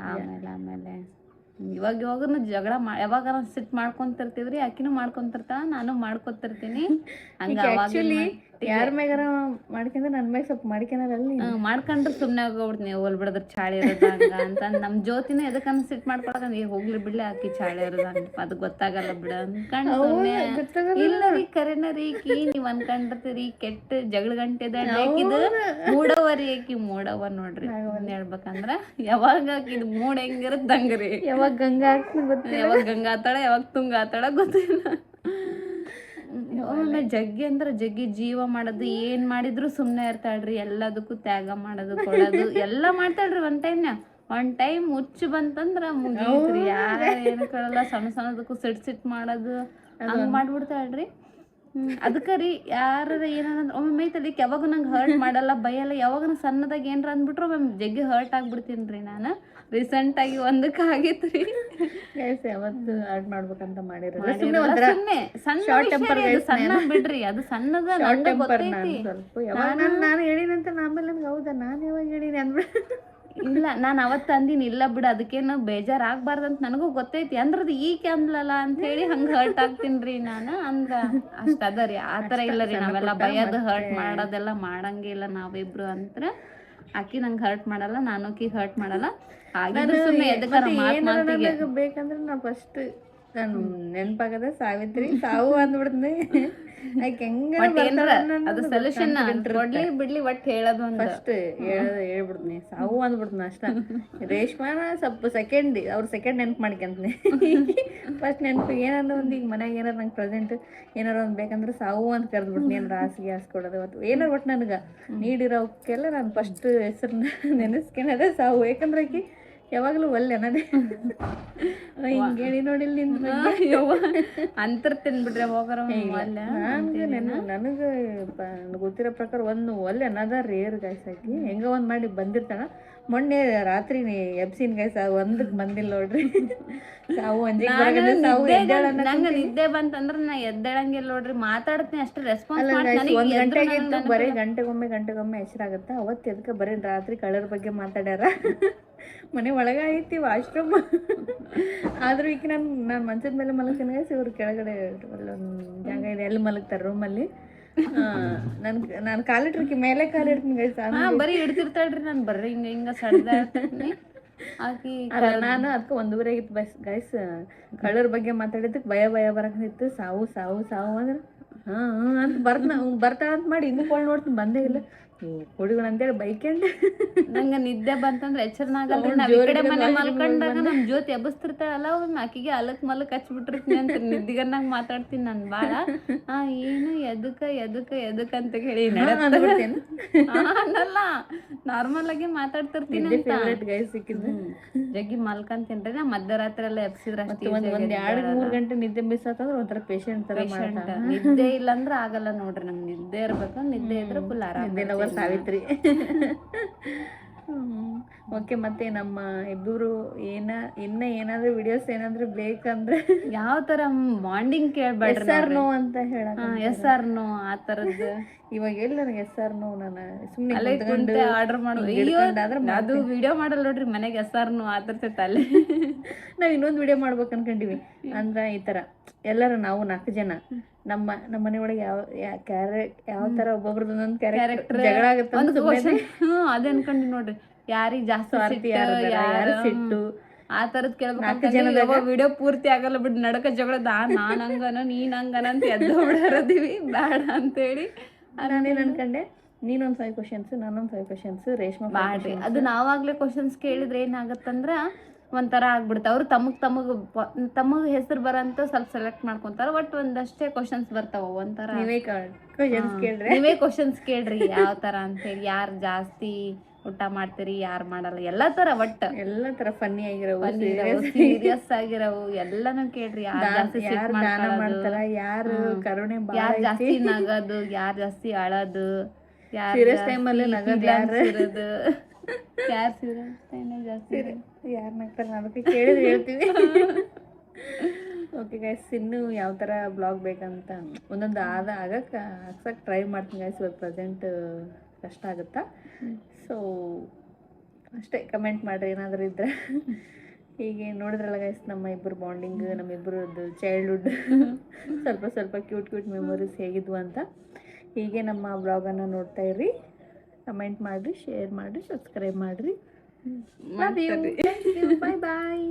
ಇವಾಗ ಇವಾಗನು ಜಗಳ ಮಾ ಯಾವಾಗ ಸಿಟ್ ಮಾಡ್ಕೊಂತಿರ್ತೀವ್ರಿ ಆಕಿನೂ ಮಾಡ್ಕೊಂತಿರ್ತಾಳ ನಾನು ಮಾಡ್ಕೊತಿರ್ತೀನಿ. ಹಂಗ ಆಕ್ಚುಲಿ ಯಾರ ಮ್ಯಾಗಾರ ಮಾಡ್ಕೊಂಡ್ರೆ ನನ್ನ ಮ್ಯಾಗ ಸ್ವಲ್ಪ ಮಾಡ್ಕೊಳಲ್ಲ ಮಾಡ್ಕೊಂಡ್ರೆ ಸುಮ್ನೆ ಹೋಗ್ಬಿಡ್ತೀನಿ ಹೋಲ್ ಬಿಡದ್ರ ಚಾಳಿ ಅಂತ. ನಮ್ ಜ್ಯೋತಿನ ಎದಕ್ಕೆ ಅನ್ಸಿಟ್ ಮಾಡ್ಕೊಳಕ ನೀ ಹೋಗ್ಲಿ ಬಿಡ್ಲಿ ಆಕಿ ಚಾಳಿ ಇರೋದ ಅದು ಗೊತ್ತಾಗಲ್ಲ ಬಿಡ ಅನ್ಕೊಂಡ್ ಸುಮ್ನೆ. ಇಲ್ಲ ರೀ ಕರೆನ ರೀ ಕಿ ನೀವ್ ಅನ್ಕೊಂಡಿರ್ತೀರಿ ಕೆಟ್ಟ ಜಗಳ ಗಂಟೆದ ಇದು. ಮೂಡವರಿ ಆಕಿ ಮೂಡವ ನೋಡ್ರಿ. ಒಂದ್ ಹೇಳ್ಬೇಕಂದ್ರ ಯಾವಾಗ ಇದು ಮೂಡ್ ಹೆಂಗಿರತ್ತ ಹಂಗ್ರಿ ಯಾವಾಗ ಗಂಗಾ ಯಾವಾಗ ಗಂಗಾ ಆತಾಳ ಯಾವಾಗ ತುಂಗ ಆತಾಳ ಗೊತ್ತಿಲ್ಲ. ಒಮ್ಮೊಮ್ಮೆ ಜಗ್ಗಿ ಅಂದ್ರೆ ಜಗ್ಗಿ ಜೀವ ಮಾಡೋದು ಏನ್ ಮಾಡಿದ್ರು ಸುಮ್ನೆ ಇರ್ತಾಳ್ರಿ. ಎಲ್ಲದಕ್ಕೂ ತ್ಯಾಗ ಮಾಡೋದು ಕೊಡೋದು ಎಲ್ಲ ಮಾಡ್ತಾಳ್ರಿ ಒನ್ ಟೈಮ್ ಒನ್ ಟೈಮ್ ಹುಚ್ಚು ಬಂತಂದ್ರ ಮುಗಿತ್ರಿ. ಯಾರ ಏನು ಕೇಳಲ್ಲ ಸಣ್ಣ ಸಣ್ಣದಕ್ಕೂ ಸಿಟ್ ಸಿಟ್ ಮಾಡೋದು ಹಂಗ್ ಮಾಡ್ಬಿಡ್ತಾಳ್ರಿ. ಹ್ಮ್ ಅದಕ್ಕ ರೀ ಯಾರ ಏನಂದ್ರೆ ಒಮ್ಮೆ ಐತಲಿಕ್ ಯಾವಾಗ ನಂಗೆ ಹರ್ಟ್ ಮಾಡಲ್ಲ ಬೈಯಲ್ಲ ಯಾವಾಗ ಸಣ್ಣದಾಗ ಏನ್ರ ಅಂದ್ಬಿಟ್ರು ಒಮ್ಮೆ ಜಗ್ಗಿ ಹರ್ಟ್ ಆಗ್ಬಿಡ್ತೀನಿ ರೀ ನಾನು. ರೀಸೆಂಟ್ ಆಗಿ ಒಂದಕ್ಕೆ ಆಗಿತ್ತು ರೀ ಗೈಸ್ ಯಾವತ್ತು ಆಡ್ ಮಾಡ್ಬೇಕಂತ ಮಾಡಿರಲ್ಲ. ಸುಮ್ಮನೆ ಒಂಥರ ಸುಮ್ನೆ ಸಣ್ಣ ಟೆಂಪರ್ ಸಣ್ಣ ಬಿಡ್ರಿ ಅದು ಸಣ್ಣದ ನನಗೆ ಗೊತ್ತೈತಿ. ಸ್ವಲ್ಪ. ಯಾವಾಗ ನಾನು ನಾನು ಹೇಳಿನಂತ ಆಮೇಲೆ ನನ್ಗೆ ಹೌದಾ? ನಾನು ಯಾವಾಗ ಹೇಳಿನಿ ಅಂದ್ಬಿಟ್ಟು ಇಲ್ಲ ನಾನು ಅವತ್ತು ಅಂದಿನಿ ಇಲ್ಲ ಬಿಡು ಅದಕ್ಕೇನು ಬೇಜಾರ್ ಅಂತ ನನಗೂ ಗೊತ್ತೈತಿ. ಅಂದ್ರೆ ಈ ಈಗ ಅಂದ್ಲಲ್ಲ ಅಂತ ಹೇಳಿ ಹಂಗೆ ಹರ್ಟ್ ಆಗ್ತೀನಿ ರೀ ನಾನು. ಅಂದ್ರ ಅಷ್ಟ ಅದ ರೀ ಆ ಥರ ಇಲ್ಲ ರೀ ನಾವೆಲ್ಲ ಭಯದ ಹರ್ಟ್ ಮಾಡೋದೆಲ್ಲ ಮಾಡಂಗಿಲ್ಲ ನಾವಿಬ್ರು ಅಂತ. ಆಕಿ ನಂಗೆ ಹರ್ಟ್ ಮಾಡಲ್ಲ ನಾನು ಆಕಿ ಹರ್ಟ್ ಮಾಡಲ್ಲ. ಬೇಕಂದ್ರೆ ನಾನು ಫಸ್ಟ್ ನಾನು ನೆನಪಾಗದ ಸಾವಿತ್ರಿ ಸಾವು ಅಂದ್ಬಿಡ್ತೀನಿ. <laughs> ಆಕೆ ಹೆಂಗ ಅದು ಸೊಲ್ಯೂಷನ್ ಕೊಡ್ಲಿ ಬಿಡ್ಲಿ ಒಟ್ ಹೇಳೋದು ಒಂದು. ಫಸ್ಟ್ ಹೇಳದ ಹೇಳ್ಬಿಡ್ತೀನಿ. ಸಾವು ಅಂದ್ಬಿಡ್ತೀನಿ ಅಷ್ಟ. ರೇಷ್ಮಾನ ಸ್ವಲ್ಪ ಸೆಕೆಂಡ್ ಅವ್ರ ಸೆಕೆಂಡ್ ನೆನ್ಪು ಮಾಡ್ಕೊಂತೀನಿ. ಫಸ್ಟ್ ನೆನಪು ಏನಾದ್ರು ಒಂದು ಈಗ ಮನ್ಯಾಗ ಏನಾರ ನಂಗೆ ಪ್ರೆಸೆಂಟ್ ಏನಾರ ಒಂದು ಬೇಕಂದ್ರೆ ಸಾವು ಅಂತ ಕರೆದ್ಬಿಡ್ತೀನಿ. ಏನಾರು ಹಾಸಿಗೆ ಹಾಸ್ಕೊಡೋದು ಅಥವಾ ಏನಾರ ಒಟ್ಟು ನನಗೆ. ನೀಡಿರೋಕ್ಕೆಲ್ಲ ನಾನು ಫಸ್ಟ್ ಹೆಸರನ್ನ ನೆನೆಸ್ಕೊಳೋದೇ ಸಾವು. ಯಾಕಂದ್ರೆ ಆಕಿ ಯಾವಾಗಲೂ ಒಲ್ಲೆ ಅನ್ನೋದೇ. <laughs> ಹಿಂಗೆ ಹೇಳಿ ನೋಡಿಲ್ಲ ಅಂತರ್ ಅಂತಿರ್ತೀನಿ ಬಿಡ್ರಿ ಹೋಗರ ನನಗೆ ನನಗೆ ಗೊತ್ತಿರೋ ಪ್ರಕಾರ ಒಂದು ಒಲ್ಲೆ ಅನ್ನದ ರೇರ್ ಗಾಯ್ಸ್ ಹಾಕಿ ಹೆಂಗ ಒಂದ್ ಮಾಡಿ ಬಂದಿರ್ತಾನ. ಮೊನ್ನೆ ರಾತ್ರಿ ಎಬ್ಸಿನ್ ಗಾಯ್ಸ್ ಒಂದಕ್ಕೆ ಬಂದಿಲ್ಲ ನೋಡ್ರಿ. <laughs> ಸಾವು ನಂಗ ನಿದ್ದೆ ಬಂತಂದ್ರ ನಾ ಎದ್ದೇಳಂಗಿಲ್ಲ ನೋಡ್ರಿ ಮಾತಾಡ್ತೀನಿ ಅಷ್ಟು ರೆಸ್ಪಾನ್ಸ್ ಒಂದ್ ಗಂಟೆಗೆ ಬರೀ ಗಂಟೆಗೊಮ್ಮೆ ಗಂಟೆಗೊಮ್ಮೆ ಹೆಸರಾಗತ್ತ ಅವತ್ತು ಎದಕ್ಕೆ ಬರೀ ರಾತ್ರಿ ಕಳರ್ ಬಗ್ಗೆ ಮಾತಾಡ್ಯಾರ? <laughs> ಮನೆ ಒಳಗೆ ಐತಿ ವಾಶ್ರೂಮ್. ಆದ್ರೂ ಈಗ ನಾನು ನಾನು ಮಂಚದ ಮೇಲೆ ಮಲಗ್ತೀನಿ ಇವ್ರು ಕೆಳಗಡೆ ಅಲ್ಲೊಂದು ಜಾಗ ಇದೆ ಅಲ್ಲಿ ಮಲಗ್ತಾರೆ ರೂಮಲ್ಲಿ ನನ್ ನಾನು ಕಾಲಿಟ್ರಿ ಮೇಲೆ ಕಾಲಿಡ್ತೀನಿ ಗೈಸ್ ಬರೀ ಇಡ್ತಿರ್ತಾಳ್ರಿ ನಾನು ಬರ್ರಿ ಹಿಂಗ ಹಿಂಗ ಸಡ್ದಾಡ್ತೀನಿ ಆಕಿ ನಾನು ಅದಕ್ಕೆ ಒಂದೂವರೆ ಆಗಿತ್ತು ಬಸ್ ಗೈಸ್. ಕಳ್ಳರ ಬಗ್ಗೆ ಮಾತಾಡಿದ್ದಕ್ಕೆ ಭಯ ಭಯ ಬರಕಿತ್ತು ಸಾವು ಸಾವು ಸಾವು ಅಂದ್ರೆ ಹಾ ಅಂತ ಬರ್ತ ಬರ್ತಾಳ ಅಂತ ಮಾಡಿ ಇನ್ನೂ ಕೊಳ್ ನೋಡ್ತೀನಿ ಬಂದೇ ಇಲ್ಲ. ಹುಡುಗನ ಅಂತೇಳಿ ಬೈಕೆಂಡ್ ನಂಗ ನಿದ್ದೆ ಬಂತಂದ್ರ ಎಚ್ಚರನಾಗಲ್ಲ ನಾವ್ ಈ ಕಡೆ ಮನೆ ಮಲ್ಕೊಂಡಾಗ ನಮ್ಮ ಜೊತೆ ಎಬ್ಬಸ್ತಿರ್ತಾಳಲ್ಲ ಒಮ್ಮೆ ಆಕಿಗೆ ಅಲಕ್ ಮಲಕ್ ಹಚ್ಬಿಟ್ಟಿರ್ತೀನಿ ಅಂತ ನಿದ್ದಿಗನ್ನಾಗ ಮಾತಾಡ್ತೀನಿ ನಾನು ಬಾಳ. ಆ ಏನು ಎದಕ್ಕ ಎದಕ್ಕ ಎದಕ್ಕ ಅಂತ ಹೇಳಿ ಅನ್ನಲ್ಲ. ನಾರ್ಮಲ್ ಆಗಿ ಮಾತಾಡ್ತಿರ್ತೀನಿ ಅಂತ. ಜಗ್ಗಿ ಮಲ್ಕಂತೀನಿ ನಾ ಮಧ್ಯರಾತ್ರಿ ಎಲ್ಲ ಎಬ್ಸಿದ್ರ ಅಷ್ಟೇ ಒಂದ್ ಎರಡು ಮೂರು ಗಂಟೆ ನಿದ್ದೆ ಮಿಸ್ ಆತಂದ್ರೆ ಒಂಥರ ಪೇಷಂಟ್ ನಿದ್ದೆ ಇಲ್ಲ ಅಂದ್ರ ಆಗಲ್ಲ ನೋಡ್ರಿ ನಮ್ಗೆ ನಿದ್ದೆ ಇರ್ಬೇಕು ನಿದ್ದೆ ಇದ್ರೆ ಫುಲ್ ಆರಾಮ ಸಾವಿತ್ರಿ. ಓಕೆ ಮತ್ತೆ ನಮ್ಮ ಇಬ್ಬರು ಏನ ಇನ್ನ ಏನಾದ್ರೂ ವಿಡಿಯೋಸ್ ಏನಾದ್ರೂ ಬೇಕಂದ್ರೆ ಯಾವ ತರ ಬಾಂಡಿಂಗ್ ಕೇಳ್ಬೇಡ್ರಿ ಎಸ್ ಆರ್ ನೋ ಅಂತ ಹೇಳ ಎಸ್ ಆರ್ ನೋ ಆ ತರದ್ದು. <laughs> ಇವಾಗ ಎಲ್ಲಿ ನನಗೆ ಎಸ್ ಆರ್ ನೋ ನಾನು ಸುಮ್ಮನೆ ಆರ್ಡರ್ ಮಾಡೋದು ಅದು ವಿಡಿಯೋ ಮಾಡಲ್ಲ ನೋಡ್ರಿ ಮನೆಗೆ ಎಸ್ ಆರ್ ನೋ ಆತರ್ತೈತೆ ಅಲ್ಲಿ ನಾವ್ ಇನ್ನೊಂದು ವಿಡಿಯೋ ಮಾಡ್ಬೇಕು ಅನ್ಕೊಂಡಿವಿ. <laughs> ಅಂದ್ರ ಈ ತರ. ಎಲ್ಲರೂ ನಾವು ನಾಲ್ಕು ಜನ. ನಮ್ಮ ನಮ್ಮ ಮನೆಯೊಳಗೆ ಯಾವ ಕ್ಯಾರೆ ಯಾವ ತರ ಒಬ್ಬೊಬ್ರದ್ದು ಒಂದೊಂದು ಕ್ಯಾರೆಕ್ಟರ್ ಜಗಳ ಆಗುತ್ತೆ ಅದೇ ಅನ್ಕೊಂಡಿ ನೋಡ್ರಿ. ಯಾರಿಗ್ ಜಾಸ್ತಿ ಸಿಟ್ಟು, ಯಾರು ಸಿಟ್ಟು. ಆ ತರದ್ ಕೇಳ್ಬೇಕು ವಿಡಿಯೋ ಪೂರ್ತಿ ಆಗಲ್ಲ ಬಿಡ್ ನಡಕ ಜಗಳದ ನಾನ್ ಹಂಗನ ನೀನ್ ಹಂಗನ ಅಂತ ಎದ್ದು ಬಿಡಾರದೀವಿ ಬೇಡ ಅಂತೇಳಿ. ನಾನೇನ್ ಅನ್ಕೊಂಡೆ ನೀನೊಂದ್ ಫೈವ್ ಕ್ವಶನ್ಸ್ ನಾನೊಂದ್ ಫೈವ್ ಕ್ವಶನ್ಸ್ ರೇಷ್ಮಾ ಮಾಡ್ರಿ. ಅದು ನಾವಾಗ್ಲೇ ಕ್ವಶನ್ಸ್ ಕೇಳಿದ್ರೆ ಏನಾಗತ್ತಂದ್ರ ಒಂಥರ ಆಗ್ಬಿಡುತ್ತೆ ಅವರು ತಮಗ್ ತಮಗ್ ತಮಗೆ ಹೆಸರು ಬರಂತ ಸ್ವಲ್ಪ ಸೆಲೆಕ್ಟ್ ಮಾಡ್ಕೊಂತಾರ ಬಟ್ ಒಂದಷ್ಟೇ ಕ್ವಶನ್ಸ್ ಬರ್ತಾವ ಒಂಥರ. ನೀವೇ ಕ್ವಶನ್ಸ್ ಕೇಳ್ರಿ. ಯಾವ ತರ ಅಂತೇಳಿ ಯಾರು ಜಾಸ್ತಿ ಊಟ ಮಾಡ್ತೀರಿ ಯಾರು ಮಾಡಲ್ಲ ಎಲ್ಲಾ ತರ ಒಟ್ಟ ಎಲ್ಲ ತರ ಫನ್ನಿ ಆಗಿರೋ ಸೀರಿಯಸ್ ಆಗಿರವು ಎಲ್ಲಾನು ಕೇಳ್ರಿ ಯಾರು ಕರುಣೆ ಯಾರು ಜಾಸ್ತಿ ನಗದು ಯಾರು ಜಾಸ್ತಿ ಅಳದು ಯಾರು ಅಲ್ಲಿ ನಗದು? ಯಾರು? ಸೀರಿಯಸ್ ಟೈಮ್ ಜಾಸ್ತಿ ಯಾರು ನಗ್ತಾರೆ ಅದಕ್ಕೆ ಕೇಳಿದ್ರೆ ಹೇಳ್ತೀವಿ. ಓಕೆ ಗೈಸ್ ಇನ್ನು ಯಾವ ಥರ ಬ್ಲಾಗ್ ಬೇಕಂತ ಒಂದೊಂದು ಆದ ಆಗಕ್ಕೆ ಹಾಕ್ಸಕ್ಕೆ ಟ್ರೈ ಮಾಡ್ತೀನಿ ಗೈಸ್ ಇವಾಗ ಪ್ರೆಸೆಂಟ್ ಕಷ್ಟ ಆಗುತ್ತಾ? ಸೊ ಅಷ್ಟೇ ಕಮೆಂಟ್ ಮಾಡಿರಿ, ಏನಾದರೂ ಇದ್ದರೆ ಹೀಗೆ ನೋಡಿದ್ರಲ್ಲ ಗೈಸ್ ನಮ್ಮ ಇಬ್ಬರು ಬಾಂಡಿಂಗ್ ನಮ್ಮ ಇಬ್ಬರದ್ದು ಚೈಲ್ಡ್ಹುಡ್ ಸ್ವಲ್ಪ ಸ್ವಲ್ಪ ಕ್ಯೂಟ್ ಕ್ಯೂಟ್ ಮೆಮೊರೀಸ್ ಹೇಗಿದ್ವು ಅಂತ. ಹೀಗೆ ನಮ್ಮ ಬ್ಲಾಗನ್ನು ನೋಡ್ತಾ ಇರ್ರಿ. ಕಮೆಂಟ್ ಮಾಡಿರಿ ಶೇರ್ ಮಾಡಿರಿ ಸಬ್ಸ್ಕ್ರೈಬ್ ಮಾಡಿರಿ. Love you bye bye